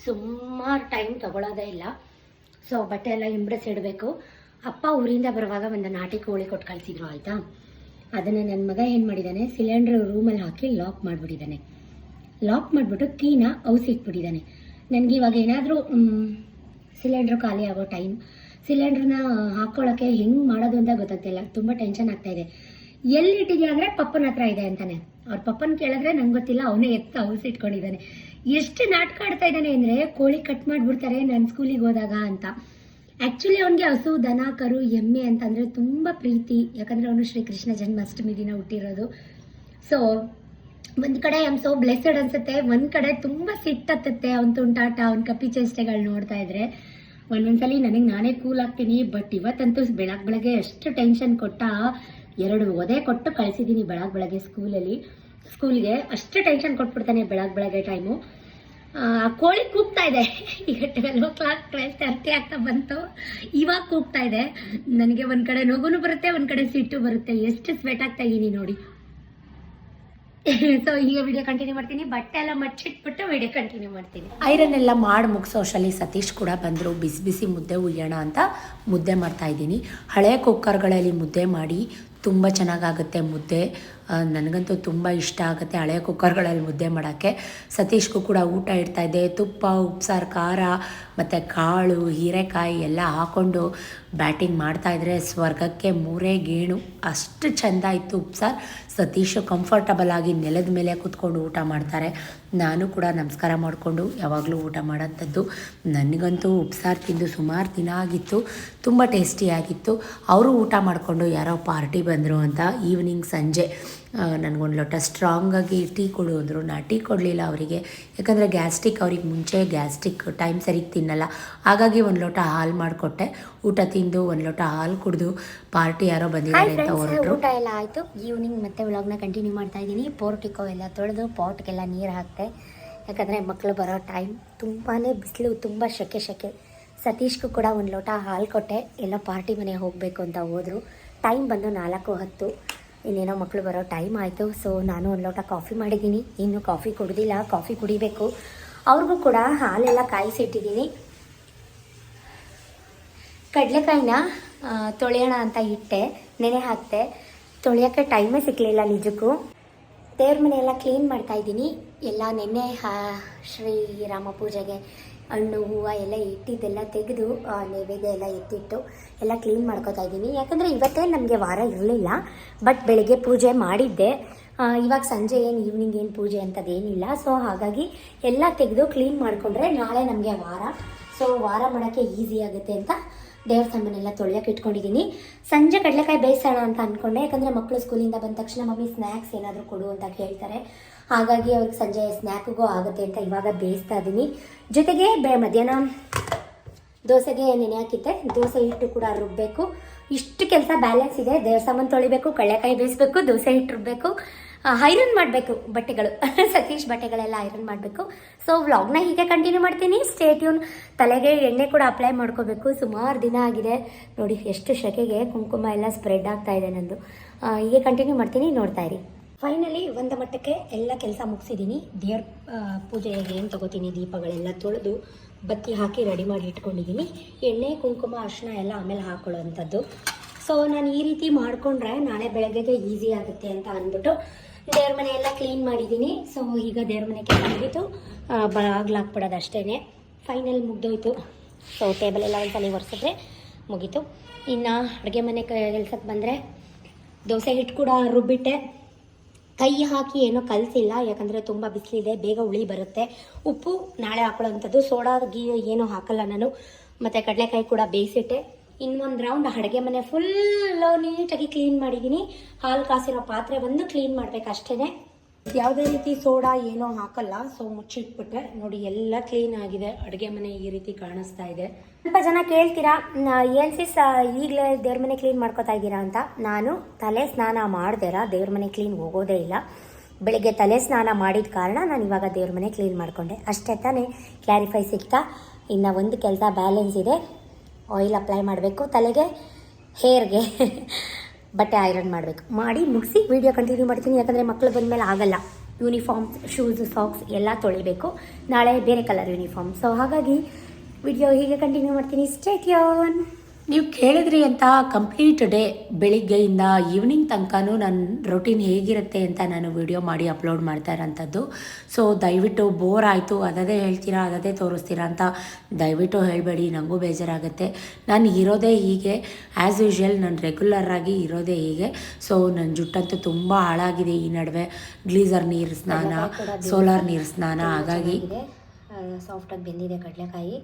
ಸುಮಾರು ಟೈಮ್ ತಗೊಳ್ಳೋದೇ ಇಲ್ಲ. ಸೊ ಬಟ್ಟೆ ಎಲ್ಲ ಹಿಂಬಡಿಸಿಡಬೇಕು ಅಪ್ಪ ಊರಿಂದ ಬರುವಾಗ ಒಂದು ನಾಟಿ ಕೋಳಿ ಕೊಟ್ಟು ಕಳಿಸಿದ್ರು, ಆಯ್ತಾ? ಅದನ್ನು ನನ್ನ ಮಗ ಏನು ಮಾಡಿದ್ದಾನೆ ಸಿಲಿಂಡ್ರ್ ರೂಮಲ್ಲಿ ಹಾಕಿ ಲಾಕ್ ಮಾಡಿಬಿಟ್ಟಿದ್ದಾನೆ ಲಾಕ್ ಮಾಡಿಬಿಟ್ಟು ಕೀನ ಔಸಿಟ್ಬಿಟ್ಟಿದ್ದಾನೆ ನನಗೆ ಇವಾಗ ಏನಾದರೂ ಸಿಲಿಂಡ್ರ್ ಖಾಲಿ ಆಗೋ ಟೈಮ್ ಸಿಲಿಂಡ್ರನ್ನ ಹಾಕ್ಕೊಳ್ಳೋಕ್ಕೆ ಹೆಂಗೆ ಮಾಡೋದು ಅಂತ ಗೊತ್ತಾಗ್ತಿಲ್ಲ ತುಂಬ ಟೆನ್ಷನ್ ಆಗ್ತಾಯಿದೆ ಎಲ್ಲಿ ಇಟ್ಟಿದ್ಯಾ ಅಂದರೆ ಪಪ್ಪನ ಹತ್ರ ಇದೆ ಅಂತಾನೆ. ಅವ್ರ ಪಪ್ಪನ ಕೇಳಿದ್ರೆ ನಂಗೆ ಗೊತ್ತಿಲ್ಲ, ಅವನೇ ಎತ್ತ ಔಸಿಟ್ಕೊಂಡಿದ್ದಾನೆ ಎಷ್ಟು ನಾಟಕ ಆಡ್ತಾ ಇದ್ದಾನೆ ಅಂದ್ರೆ ಕೋಳಿ ಕಟ್ ಮಾಡ್ಬಿಡ್ತಾರೆ ನನ್ನ ಸ್ಕೂಲಿಗೆ ಹೋದಾಗ ಅಂತ. ಆಕ್ಚುಲಿ ಅವನಿಗೆ ಹಸು, ದನ, ಕರು, ಎಮ್ಮೆ ಅಂತಂದರೆ ತುಂಬಾ ಪ್ರೀತಿ. ಯಾಕಂದ್ರೆ ಅವನು ಶ್ರೀಕೃಷ್ಣ ಜನ್ಮಾಷ್ಟಮಿ ದಿನ ಹುಟ್ಟಿರೋದು. ಸೊ ಒಂದ್ ಕಡೆ ಐ ಆಮ್ ಸೋ ಬ್ಲೆಸ್ಸಡ್ ಅನ್ಸುತ್ತೆ. ಒಂದ್ ಕಡೆ ತುಂಬಾ ಸಿಟ್ಟತ್ತೆ ಅವ್ನ ತುಂಟಾಟ, ಅವ್ನ ಕಪ್ಪಿ ಚೇಷ್ಟೆಗಳು ನೋಡ್ತಾ ಇದ್ರೆ. ಒಂದೊಂದ್ಸಲಿ ನನಗೆ ನಾನೇ ಕೂಲ್ ಆಗ್ತೀನಿ ಬಟ್ ಇವತ್ತಂತೂ ಬೆಳಗ್ ಬೆಳಗ್ಗೆ ಎಷ್ಟು ಟೆನ್ಷನ್ ಕೊಟ್ಟ ಎರಡು ಒದೆ ಕೊಟ್ಟು ಕಳಿಸಿದ್ದೀನಿ ಬೆಳಗ್ಗೆ ಬೆಳಗ್ಗೆ ಸ್ಕೂಲಲ್ಲಿ. ಸ್ಕೂಲ್ಗೆ ಅಷ್ಟು ಟೆನ್ಷನ್ ಕೊಟ್ಬಿಡ್ತಾನೆ ಬೆಳಗ್ಗೆ ಬೆಳಗ್ಗೆ ಟೈಮು ಕೋಳಿ ಕೂಗ್ತಾ ಇದೆ. ಈಗ twelve o'clock twelve thirty ಆಗ್ತಾ ಬಂತು. ಇವಾಗ ಕೂಗ್ತಾ ಇದೆ. ನನಗೆ ಒಂದು ಕಡೆ ನೋಗುನು ಬರುತ್ತೆ, ಒಂದು ಕಡೆ ಸಿಟ್ಟು ಬರುತ್ತೆ. ಎಷ್ಟು ಸ್ವೆಟ್ ಆಗ್ತಾ ಇದ್ದೀನಿ ನೋಡಿ. ಸೊ ಈಗ ವಿಡಿಯೋ ಕಂಟಿನ್ಯೂ ಮಾಡ್ತೀನಿ. ಬಟ್ಟೆ ಎಲ್ಲ ಮಚ್ಚಿಟ್ಬಿಟ್ಟು ವಿಡಿಯೋ ಕಂಟಿನ್ಯೂ ಮಾಡ್ತೀನಿ. ಐರನ್ ಎಲ್ಲ ಮಾಡಿ ಮುಗಿಸೋಷಲ್ಲಿ ಸತೀಶ್ ಕೂಡ ಬಂದರು. ಬಿಸಿ ಬಿಸಿ ಮುದ್ದೆ ಉಯ್ಯೋಣ ಅಂತ ಮುದ್ದೆ ಮಾಡ್ತಾ ಇದ್ದೀನಿ. ಹಳೆ ಕುಕ್ಕರ್ಗಳಲ್ಲಿ ಮುದ್ದೆ ಮಾಡಿ ತುಂಬ ಚೆನ್ನಾಗಾಗುತ್ತೆ ಮುದ್ದೆ. ನನಗಂತೂ ತುಂಬ ಇಷ್ಟ ಆಗುತ್ತೆ ಹಳೆ ಕುಕ್ಕರ್ಗಳಲ್ಲಿ ಮುದ್ದೆ ಮಾಡೋಕ್ಕೆ. ಸತೀಶ್ಗೂ ಕೂಡ ಊಟ ಇಡ್ತಾ ಇದ್ದೆ. ತುಪ್ಪ, ಉಪ್ಸಾರು, ಖಾರ, ಮತ್ತು ಕಾಳು, ಹೀರೆಕಾಯಿ ಎಲ್ಲ ಹಾಕ್ಕೊಂಡು ಬ್ಯಾಟಿಂಗ್ ಮಾಡ್ತಾಯಿದ್ರೆ ಸ್ವರ್ಗಕ್ಕೆ ಮೂರೇ ಗೇಣು. ಅಷ್ಟು ಚೆಂದ ಇತ್ತು ಉಪ್ಸಾರು. ಸತೀಶು ಕಂಫರ್ಟಬಲ್ ಆಗಿ ನೆಲದ ಮೇಲೆ ಕೂತ್ಕೊಂಡು ಊಟ ಮಾಡ್ತಾರೆ. ನಾನು ಕೂಡ ನಮಸ್ಕಾರ ಮಾಡಿಕೊಂಡು ಯಾವಾಗಲೂ ಊಟ ಮಾಡೋಂಥದ್ದು. ನನಗಂತೂ ಉಪ್ಸಾರು ತಿಂದು ಸುಮಾರು ದಿನ ಆಗಿತ್ತು. ತುಂಬ ಟೇಸ್ಟಿಯಾಗಿತ್ತು ಅವರು ಊಟ ಮಾಡಿಕೊಂಡು ಯಾರೋ ಪಾರ್ಟಿ ಬಂದರು ಅಂತ ಈವ್ನಿಂಗ್ ಸಂಜೆ. ನನಗೊಂದು ಲೋಟ ಸ್ಟ್ರಾಂಗಾಗಿ ಟೀ ಕೊಡು ಅಂದರು. ನಾ ಟೀ ಕೊಡಲಿಲ್ಲ ಅವರಿಗೆ. ಯಾಕಂದರೆ ಗ್ಯಾಸ್ಟ್ರಿಕ್ ಅವ್ರಿಗೆ ಮುಂಚೆ ಗ್ಯಾಸ್ಟ್ರಿಕ್ ಟೈಮ್ ಸರಿಗೆ ತಿನ್ನಲ್ಲ. ಹಾಗಾಗಿ ಒಂದು ಲೋಟ ಹಾಲು ಮಾಡಿಕೊಟ್ಟೆ. ಊಟ ತಿಂದು ಒಂದು ಲೋಟ ಹಾಲು ಕುಡಿದು ಪಾರ್ಟಿ ಯಾರೋ ಬಂದಿದ್ದಾರೆ ಅಂತ ಹೊರಟರು. ಊಟ ಎಲ್ಲ ಆಯಿತು. ಈವ್ನಿಂಗ್ ಮತ್ತೆ ವ್ಲಾಗ್ನ ಕಂಟಿನ್ಯೂ ಮಾಡ್ತಾ ಇದ್ದೀನಿ. ಪೋರ್ಟಿಕೋ ಎಲ್ಲ ತೊಳೆದು ಪಾಟ್ಗೆಲ್ಲ ನೀರು ಹಾಕ್ತೆ. ಯಾಕಂದರೆ ಮಕ್ಕಳು ಬರೋ ಟೈಮ್ ತುಂಬಾ ಬಿಸಿಲು ತುಂಬ ಶೆಕೆ ಶೆಕೆ. ಸತೀಶ್ಗೂ ಕೂಡ ಒಂದು ಲೋಟ ಹಾಲು ಕೊಟ್ಟೆ. ಎಲ್ಲ ಪಾರ್ಟಿ ಮನೆ ಹೋಗಬೇಕು ಅಂತ ಹೋದರು. ಟೈಮ್ ಬಂದು ನಾಲ್ಕು ಹತ್ತು. ಇನ್ನೇನೋ ಮಕ್ಕಳು ಬರೋ ಟೈಮ್ ಆಯಿತು. ಸೊ ನಾನು ಒಂದು ಲೋಟ ಕಾಫಿ ಮಾಡಿದ್ದೀನಿ. ಇನ್ನು ಕಾಫಿ ಕುಡಿದಿಲ್ಲ. ಕಾಫಿ ಕುಡಿಬೇಕು. ಅವ್ರಿಗೂ ಕೂಡ ಹಾಲೆಲ್ಲ ಕಾಯಿಸಿಟ್ಟಿದ್ದೀನಿ. ಕಡಲೆಕಾಯಿನ ತೊಳೆಯೋಣ ಅಂತ ಇಟ್ಟೆ. ನೆನೆ ಹಾಕ್ತೆ. ತೊಳೆಯೋಕ್ಕೆ ಟೈಮೇ ಸಿಕ್ಕಲಿಲ್ಲ ನಿಜಕ್ಕೂ. ದೇವ್ರ ಮನೆ ಎಲ್ಲ ಕ್ಲೀನ್ ಮಾಡ್ತಾ ಇದ್ದೀನಿ. ಎಲ್ಲ ನೆನ್ನೆ ಹಾ ಶ್ರೀರಾಮ ಪೂಜೆಗೆ ಹಣ್ಣು, ಹೂವು ಎಲ್ಲ ಇಟ್ಟಿದ್ದೆಲ್ಲ ತೆಗೆದು ನೈವೇದ್ಯ ಎಲ್ಲ ಎತ್ತಿಟ್ಟು ಎಲ್ಲ ಕ್ಲೀನ್ ಮಾಡ್ಕೋತಾ ಇದ್ದೀನಿ. ಯಾಕಂದರೆ ಇವತ್ತೇ ನಮಗೆ ವಾರ ಇರಲಿಲ್ಲ ಬಟ್ ಬೆಳಗ್ಗೆ ಪೂಜೆ ಮಾಡಿದ್ದೆ. ಇವಾಗ ಸಂಜೆ ಏನು ಈವ್ನಿಂಗ್ ಏನು ಪೂಜೆ ಅಂತದೇನಿಲ್ಲ. ಸೊ ಹಾಗಾಗಿ ಎಲ್ಲ ತೆಗೆದು ಕ್ಲೀನ್ ಮಾಡಿಕೊಂಡ್ರೆ ನಾಳೆ ನಮಗೆ ವಾರ. ಸೊ ವಾರ ಮಾಡೋಕ್ಕೆ ಈಸಿ ಆಗುತ್ತೆ ಅಂತ ದೇವ್ರ ಸಾಮಾನೆಲ್ಲ ತೊಳೆಯೋಕೆ ಇಟ್ಕೊಂಡಿದ್ದೀನಿ. ಸಂಜೆ ಕಡಲೆಕಾಯಿ ಬೇಯಿಸೋಣ ಅಂತ ಅಂದ್ಕೊಂಡೆ ಯಾಕಂದರೆ ಮಕ್ಕಳು ಸ್ಕೂಲಿಂದ ಬಂದ ತಕ್ಷಣ ಮಮ್ಮಿ ಸ್ನ್ಯಾಕ್ಸ್ ಏನಾದರೂ ಕೊಡು ಅಂತ ಕೇಳ್ತಾರೆ. ಹಾಗಾಗಿ ಅವ್ರಿಗೆ ಸಂಜೆ ಸ್ನ್ಯಾಕ್ಗೂ ಆಗುತ್ತೆ ಅಂತ ಇವಾಗ ಬೇಯಿಸ್ತಾ ಇದ್ದೀನಿ. ಜೊತೆಗೆ ಬೆ, ಮಧ್ಯಾಹ್ನ ದೋಸೆಗೆ ನೆನೆ ಹಾಕಿದ್ದೆ. ದೋಸೆ ಹಿಟ್ಟು ಕೂಡ ರುಬ್ಬಬೇಕು ಇಷ್ಟು ಕೆಲಸ ಬ್ಯಾಲೆನ್ಸ್ ಇದೆ. ದೇವ್ರ ಸಾಮಾನು ತೊಳಿಬೇಕು, ಕಳ್ಳೆಕಾಯಿ ಬೇಯಿಸ್ಬೇಕು, ದೋಸೆ ಹಿಟ್ಟು ರುಬ್ಬಬೇಕು ಐರನ್ ಮಾಡಬೇಕು ಬಟ್ಟೆಗಳು. ಸತೀಶ್ ಬಟ್ಟೆಗಳೆಲ್ಲ ಐರನ್ ಮಾಡಬೇಕು. ಸೊ ವ್ಲಾಗ್ನ ಹೀಗೆ ಕಂಟಿನ್ಯೂ ಮಾಡ್ತೀನಿ. ಸ್ಟೇ ಟ್ಯೂನ್ ತಲೆಗೆ ಎಣ್ಣೆ ಕೂಡ ಅಪ್ಲೈ ಮಾಡ್ಕೋಬೇಕು. ಸುಮಾರು ದಿನ ಆಗಿದೆ. ನೋಡಿ, ಎಷ್ಟು ಶೆಕೆಗೆ ಕುಂಕುಮ ಎಲ್ಲ ಸ್ಪ್ರೆಡ್ ಆಗ್ತಾ ಇದೆ ನಂದು. ಹೀಗೆ ಕಂಟಿನ್ಯೂ ಮಾಡ್ತೀನಿ. ನೋಡ್ತಾ ಇರಿ. ಫೈನಲಿ ಒಂದು ಮಟ್ಟಕ್ಕೆ ಎಲ್ಲ ಕೆಲಸ ಮುಗಿಸಿದ್ದೀನಿ ದೇವ್ರ ಪೂಜೆಗೆ ಏನು ತೊಗೋತೀನಿ, ದೀಪಗಳೆಲ್ಲ ತೊಳೆದು ಬತ್ತಿ ಹಾಕಿ ರೆಡಿ ಮಾಡಿ ಇಟ್ಕೊಂಡಿದ್ದೀನಿ ಎಣ್ಣೆ, ಕುಂಕುಮ ಅರಿಶಿನ ಎಲ್ಲ ಆಮೇಲೆ ಹಾಕೊಳ್ಳೋವಂಥದ್ದು. ಸೊ ನಾನು ಈ ರೀತಿ ಮಾಡಿಕೊಂಡ್ರೆ ನಾಳೆ ಬೆಳಗ್ಗೆಗೆ ಈಸಿ ಆಗುತ್ತೆ ಅಂತ ಅಂದ್ಬಿಟ್ಟು ದೇವ್ರ ಮನೆ ಎಲ್ಲ ಕ್ಲೀನ್ ಮಾಡಿದ್ದೀನಿ ಸೊ ಈಗ ದೇವ್ರ ಮನೆ ಕೆಲಸ ಮುಗೀತು. ಬಾಗ್ಲು ಹಾಕ್ಬಿಡೋದು ಅಷ್ಟೇ ಫೈನಲ್ ಮುಗ್ದೋಯ್ತು. ಸೊ ಟೇಬಲ್ ಎಲ್ಲ ಒಂದ್ಸಲ ಒರೆಸಿದ್ರೆ ಮುಗೀತು. ಇನ್ನು ಅಡುಗೆ ಮನೆ ಕೆಲ್ಸಕ್ಕೆ ಬಂದರೆ ದೋಸೆ ಹಿಟ್ಟು ಕೂಡ ರುಬ್ಬಿಟ್ಟೆ. ಕೈ ಹಾಕಿ ಏನೂ ಕಲಸಿಲ್ಲ, ಯಾಕಂದರೆ ತುಂಬ ಬಿಸಿಲಿದೆ, ಬೇಗ ಉಳಿ ಬರುತ್ತೆ. ಉಪ್ಪು ನಾಳೆ ಹಾಕೊಳ್ಳೋವಂಥದ್ದು, ಸೋಡಾ ಗೀ ಏನು ಹಾಕಲ್ಲ ನಾನು. ಮತ್ತು ಕಡಲೆಕಾಯಿ ಕೂಡ ಬೇಯಿಸಿಟ್ಟೆ. ಇನ್ನೊಂದು ರೌಂಡ್ ಅಡುಗೆ ಮನೆ ಫುಲ್ ನೀಟಾಗಿ ಕ್ಲೀನ್ ಮಾಡಿದ್ದೀನಿ ಹಾಲು ಕಾಸಿರೋ ಪಾತ್ರೆ ಒಂದು ಕ್ಲೀನ್ ಮಾಡ್ಬೇಕು ಅಷ್ಟೇ ಯಾವುದೇ ರೀತಿ ಸೋಡಾ ಏನೋ ಹಾಕಲ್ಲ ಸೊ ಮುಚ್ಚಿಟ್ಬಿಟ್ಟೆ ನೋಡಿ ಎಲ್ಲ ಕ್ಲೀನ್ ಆಗಿದೆ. ಅಡುಗೆ ಮನೆ ಈ ರೀತಿ ಕಾಣಿಸ್ತಾ ಇದೆ. ಸ್ವಲ್ಪ ಜನ ಕೇಳ್ತೀರಾ ಏನ್ ಸಿಸ್ ಈಗಲೇ ದೇವ್ರ ಮನೆ ಕ್ಲೀನ್ ಮಾಡ್ಕೋತಾ ಇದ್ದೀರಾ ಅಂತ? ನಾನು ತಲೆ ಸ್ನಾನ ಮಾಡ್ದೆರಾ ದೇವ್ರ ಮನೆ ಕ್ಲೀನ್ ಹೋಗೋದೇ ಇಲ್ಲ. ಬೆಳಿಗ್ಗೆ ತಲೆ ಸ್ನಾನ ಮಾಡಿದ ಕಾರಣ ನಾನು ಇವಾಗ ದೇವ್ರ ಮನೆ ಕ್ಲೀನ್ ಮಾಡಿಕೊಂಡೆ. ಅಷ್ಟೇ ತಾನೇ ಕ್ಲಾರಿಫೈ ಸಿಗ್ತಾ. ಇನ್ನು ಒಂದು ಕೆಲಸ ಬ್ಯಾಲೆನ್ಸ್ ಇದೆ. ಆಯಿಲ್ ಅಪ್ಲೈ ಮಾಡಬೇಕು ತಲೆಗೆ ಹೇರ್ಗೆ ಬಟ್ಟೆ ಐರನ್ ಮಾಡಬೇಕು. ಮಾಡಿ ಮುಗಿಸಿ ವಿಡಿಯೋ ಕಂಟಿನ್ಯೂ ಮಾಡ್ತೀನಿ. ಯಾಕಂದರೆ ಮಕ್ಕಳು ಬಂದಮೇಲೆ ಆಗಲ್ಲ. ಯೂನಿಫಾರ್ಮ್ಸ್ ಶೂಸ್ ಸಾಕ್ಸ್ ಎಲ್ಲ ತೊಳಿಬೇಕು. ನಾಳೆ ಬೇರೆ ಕಲರ್ ಯೂನಿಫಾರ್ಮ್ ಸೊ ಹಾಗಾಗಿ ವಿಡಿಯೋ ಹೀಗೆ ಕಂಟಿನ್ಯೂ ಮಾಡ್ತೀನಿ. ಸ್ಟೇಟ್ ಯೋನ್ ನೀವು ಕೇಳಿದ್ರಿ ಅಂತ ಕಂಪ್ಲೀಟ್ ಡೇ ಬೆಳಿಗ್ಗೆಯಿಂದ ಈವ್ನಿಂಗ್ ತನಕನೂ ನನ್ನ ರೊಟೀನ್ ಹೇಗಿರುತ್ತೆ ಅಂತ ನಾನು ವಿಡಿಯೋ ಮಾಡಿ ಅಪ್ಲೋಡ್ ಮಾಡ್ತಾ ಇರೋಂಥದ್ದು. ಸೊ ದಯವಿಟ್ಟು ಬೋರ್ ಆಯಿತು. ಅದದೇ ಹೇಳ್ತೀರಾ ಅದದೇ ತೋರಿಸ್ತೀರಾ ಅಂತ ದಯವಿಟ್ಟು ಹೇಳಬೇಡಿ. ನನಗೂ ಬೇಜಾರಾಗುತ್ತೆ. ನಾನು ಇರೋದೇ ಹೀಗೆ. ಆ್ಯಸ್ ಯೂಶ್ವಲ್ ನಾನು ರೆಗ್ಯುಲರಾಗಿ ಇರೋದೇ ಹೀಗೆ. ಸೊ ನನ್ನ ಜುಟ್ಟಂತೂ ತುಂಬ ಹಾಳಾಗಿದೆ ಈ ನಡುವೆ. ಗ್ಲೀಸರ್ ನೀರು ಸ್ನಾನ ಸೋಲಾರ್ ನೀರು ಸ್ನಾನ ಹಾಗಾಗಿ ಸಾಫ್ಟಾಗಿ ಬೆಂದಿದೆ ಕಡಲೆಕಾಯಿ.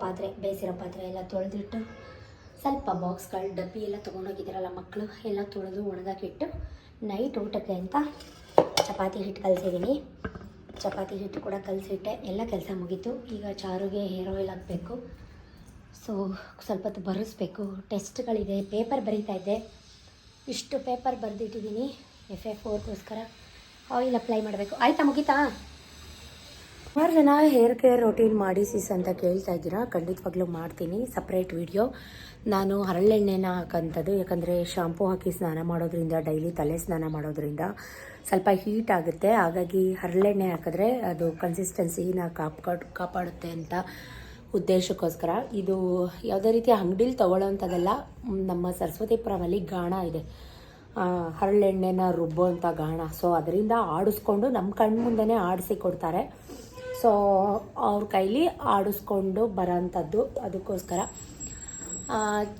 ಪಾತ್ರೆ ಬೇಯಿಸಿರೋ ಪಾತ್ರೆ ಎಲ್ಲ ತೊಳೆದಿಟ್ಟು ಸ್ವಲ್ಪ ಬಾಕ್ಸ್ಗಳು ಡಬ್ಬಿ ಎಲ್ಲ ತೊಗೊಂಡೋಗಿದ್ದೀರಲ್ಲ ಮಕ್ಕಳು ಎಲ್ಲ ತೊಳೆದು ಒಣಗಾಕಿಟ್ಟು ನೈಟ್ ಊಟಕ್ಕೆ ಅಂತ ಚಪಾತಿ ಹಿಟ್ಟು ಕಲಸಿದ್ದೀನಿ. ಚಪಾತಿ ಹಿಟ್ಟು ಕೂಡ ಕಲಸಿಟ್ಟೆ. ಎಲ್ಲ ಕೆಲಸ ಮುಗೀತು. ಈಗ ಚಾರುಗೆ ಹೇರ್ ಆಯಿಲ್ ಹಾಕಬೇಕು. ಸೊ ಸ್ವಲ್ಪ ಹೊತ್ತು ಬರೆಸ್ಬೇಕು. ಟೆಸ್ಟ್ಗಳಿದೆ. ಪೇಪರ್ ಬರೀತಾ ಇದ್ದೆ. ಇಷ್ಟು ಪೇಪರ್ ಬರೆದಿಟ್ಟಿದ್ದೀನಿ. ಎಫ್ ಎ ಓರ್ಗೋಸ್ಕರ ಆಯಿಲ್ ಅಪ್ಲೈ ಮಾಡಬೇಕು. ಆಯಿತಾ ಮುಗೀತಾ? ಸುಮಾರು ಜನ ಹೇರ್ ಕೇರ್ ರೊಟೀನ್ ಮಾಡಿಸಿಸ್ ಅಂತ ಕೇಳ್ತಾ ಇದ್ದೀರಾ, ಖಂಡಿತವಾಗ್ಲೂ ಮಾಡ್ತೀನಿ. ಸಪ್ರೇಟ್ ವಿಡಿಯೋ ನಾನು ಹರಳೆಣ್ಣೆನ ಹಾಕೋಂಥದ್ದು ಯಾಕಂದರೆ ಶಾಂಪೂ ಹಾಕಿ ಸ್ನಾನ ಮಾಡೋದ್ರಿಂದ ಡೈಲಿ ತಲೆ ಸ್ನಾನ ಮಾಡೋದ್ರಿಂದ ಸ್ವಲ್ಪ ಹೀಟ್ ಆಗುತ್ತೆ. ಹಾಗಾಗಿ ಹರಳೆಣ್ಣೆ ಹಾಕಿದ್ರೆ ಅದು ಕನ್ಸಿಸ್ಟೆನ್ಸಿನ ಕಾಪಾಡ್ ಕಾಪಾಡುತ್ತೆ ಅಂತ ಉದ್ದೇಶಕ್ಕೋಸ್ಕರ. ಇದು ಯಾವುದೇ ರೀತಿ ಅಂಗಡೀಲಿ ತೊಗೊಳ್ಳೋಂಥದ್ದೆಲ್ಲ, ನಮ್ಮ ಸರಸ್ವತಿ ಪುರಮಲ್ಲಿ ಗಾಣ ಇದೆ. ಹರಳೆಣ್ಣೆನ ರುಬ್ಬೋ ಅಂಥ ಗಾಣ. ಸೊ ಅದರಿಂದ ಆಡಿಸ್ಕೊಂಡು ನಮ್ಮ ಕಣ್ಣು ಮುಂದೆನೇ ಆಡಿಸಿ ಕೊಡ್ತಾರೆ. ಸೊ ಅವ್ರ ಕೈಲಿ ಆಡಿಸ್ಕೊಂಡು ಬರೋಂಥದ್ದು ಅದಕ್ಕೋಸ್ಕರ.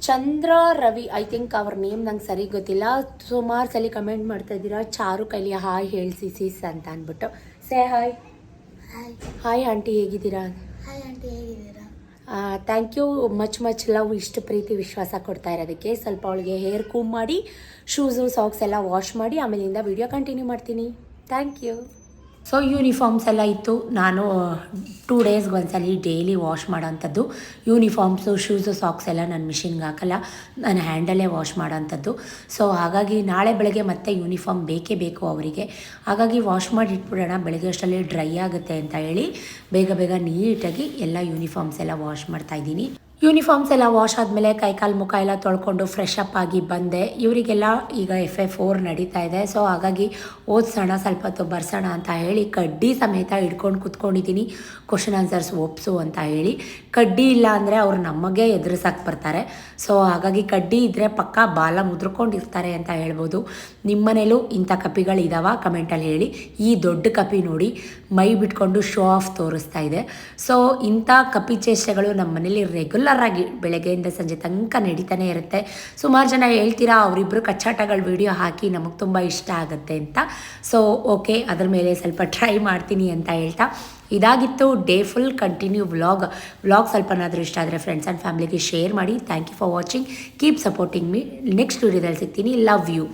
ಚಂದ್ರ ರವಿ ಐ ಥಿಂಕ್ ಅವ್ರ ನೇಮ್ ನಂಗೆ ಸರಿ ಗೊತ್ತಿಲ್ಲ. ಸುಮಾರು ಸಲ ಕಮೆಂಟ್ ಮಾಡ್ತಾ ಇದ್ದೀರಾ. ಚಾರು ಕೈಲಿ ಹಾಯ್ ಹೇಳಿಸಿ ಸಿಸ್ ಅಂತ ಅಂದ್ಬಿಟ್ಟು. ಸೇ ಹಾಯ್ ಹಾಯ್ ಆಂಟಿ ಹೇಗಿದ್ದೀರಾ? ಹಾಯ್ ಆಂಟಿ ಹೇಗಿದ್ದೀರಾ? Thank you much much love ಇಷ್ಟು ಪ್ರೀತಿ ವಿಶ್ವಾಸ ಕೊಡ್ತಾ ಇರೋದಕ್ಕೆ. ಸ್ವಲ್ಪ ಅವಳಿಗೆ ಹೇರ್ ಕೂಮ್ ಮಾಡಿ ಶೂಸು ಸಾಕ್ಸ್ ಎಲ್ಲ ವಾಶ್ ಮಾಡಿ ಆಮೇಲಿಂದ ವಿಡಿಯೋ ಕಂಟಿನ್ಯೂ ಮಾಡ್ತೀನಿ. ಥ್ಯಾಂಕ್ ಯು ಸೊ ಯೂನಿಫಾರ್ಮ್ಸ್ ಎಲ್ಲ ಇತ್ತು. ನಾನು ಟೂ ಡೇಸ್ಗೆ ಒಂದ್ಸಲ ಡೈಲಿ ವಾಶ್ ಮಾಡೋಂಥದ್ದು ಯೂನಿಫಾರ್ಮ್ಸು ಶೂಸು ಸಾಕ್ಸ್ ಎಲ್ಲ ನಾನು ಮಿಷಿನ್ಗೆ ಹಾಕಲ್ಲ. ನಾನು ಹ್ಯಾಂಡಲ್ಲೇ ವಾಶ್ ಮಾಡೋಂಥದ್ದು ಸೊ ಹಾಗಾಗಿ ನಾಳೆ ಬೆಳಗ್ಗೆ ಮತ್ತೆ ಯೂನಿಫಾರ್ಮ್ ಬೇಕೇ ಬೇಕು ಅವರಿಗೆ. ಹಾಗಾಗಿ ವಾಶ್ ಮಾಡಿ ಇಟ್ಬಿಡೋಣ. ಬೆಳಗ್ಗೆ ಅಷ್ಟರಲ್ಲಿ ಡ್ರೈ ಆಗುತ್ತೆ ಅಂತ ಹೇಳಿ ಬೇಗ ಬೇಗ ನೀಟಾಗಿ ಎಲ್ಲ ಯೂನಿಫಾರ್ಮ್ಸ್ ಎಲ್ಲ ವಾಶ್ ಮಾಡ್ತಾ ಇದ್ದೀನಿ. ಯೂನಿಫಾರ್ಮ್ಸ್ ಎಲ್ಲ ವಾಶ್ ಆದಮೇಲೆ ಕೈಕಾಲು ಮುಖ ಎಲ್ಲ ತೊಳ್ಕೊಂಡು ಫ್ರೆಶ್ ಅಪ್ ಆಗಿ ಬಂದೆ. ಇವರಿಗೆಲ್ಲ ಈಗ ಎಫ್ ಎ ಫೋರ್ ನಡೀತಾ ಇದೆ. ಸೊ ಹಾಗಾಗಿ ಓದಿಸೋಣ, ಸ್ವಲ್ಪ ಹೊತ್ತು ಬರ್ಸೋಣ ಅಂತ ಹೇಳಿ ಕಡ್ಡಿ ಸಮೇತ ಹಿಡ್ಕೊಂಡು ಕುತ್ಕೊಂಡಿದ್ದೀನಿ. ಕ್ವಶನ್ ಆನ್ಸರ್ಸ್ ಒಪ್ಸು ಅಂತ ಹೇಳಿ. ಕಡ್ಡಿ ಇಲ್ಲ ಅಂದರೆ ಅವ್ರು ನಮಗೆ ಎದುರಿಸಕ್ಕೆ ಬರ್ತಾರೆ. ಸೊ ಹಾಗಾಗಿ ಕಡ್ಡಿ ಇದ್ದರೆ ಪಕ್ಕ ಬಾಲ ಮುದ್ರಕೊಂಡಿರ್ತಾರೆ ಅಂತ ಹೇಳ್ಬೋದು. ನಿಮ್ಮನೇಲೂ ಇಂಥ ಕಪಿಗಳು ಇದಾವ? ಕಮೆಂಟಲ್ಲಿ ಹೇಳಿ. ಈ ದೊಡ್ಡ ಕಪಿ ನೋಡಿ ಮೈ ಬಿಟ್ಕೊಂಡು ಶೋ ಆಫ್ ತೋರಿಸ್ತಾ ಇದೆ. ಸೊ ಇಂಥ ಕಪಿ ಚೇಷ್ಟೆಗಳು ನಮ್ಮ ಮನೇಲಿ ರೆಗ್ಯುಲರ್ ಆಗಿ ಬೆಳಗ್ಗೆಯಿಂದ ಸಂಜೆ ತನಕ ನಡೀತಾನೆ ಇರುತ್ತೆ. ಸುಮಾರು ಜನ ಹೇಳ್ತೀರಾ ಅವರಿಬ್ಬರು ಕಚ್ಚಾಟಗಳ ವಿಡಿಯೋ ಹಾಕಿ ನಮಗೆ ತುಂಬ ಇಷ್ಟ ಆಗುತ್ತೆ ಅಂತ. ಸೊ ಓಕೆ ಅದ್ರ ಮೇಲೆ ಸ್ವಲ್ಪ ಟ್ರೈ ಮಾಡ್ತೀನಿ ಅಂತ ಹೇಳ್ತಾ. ಇದಾಗಿತ್ತು day full continue vlog. Vlog ಸ್ವಲ್ಪನಾದರೂ ಇಷ್ಟ ಆದರೆ ಫ್ರೆಂಡ್ಸ್ ಆ್ಯಂಡ್ ಫ್ಯಾಮಿಲಿಗೆ ಶೇರ್ ಮಾಡಿ. Thank you for watching keep supporting me next ವಿಡಿಯೋದಲ್ಲಿ ಸಿಗ್ತೀನಿ. Love you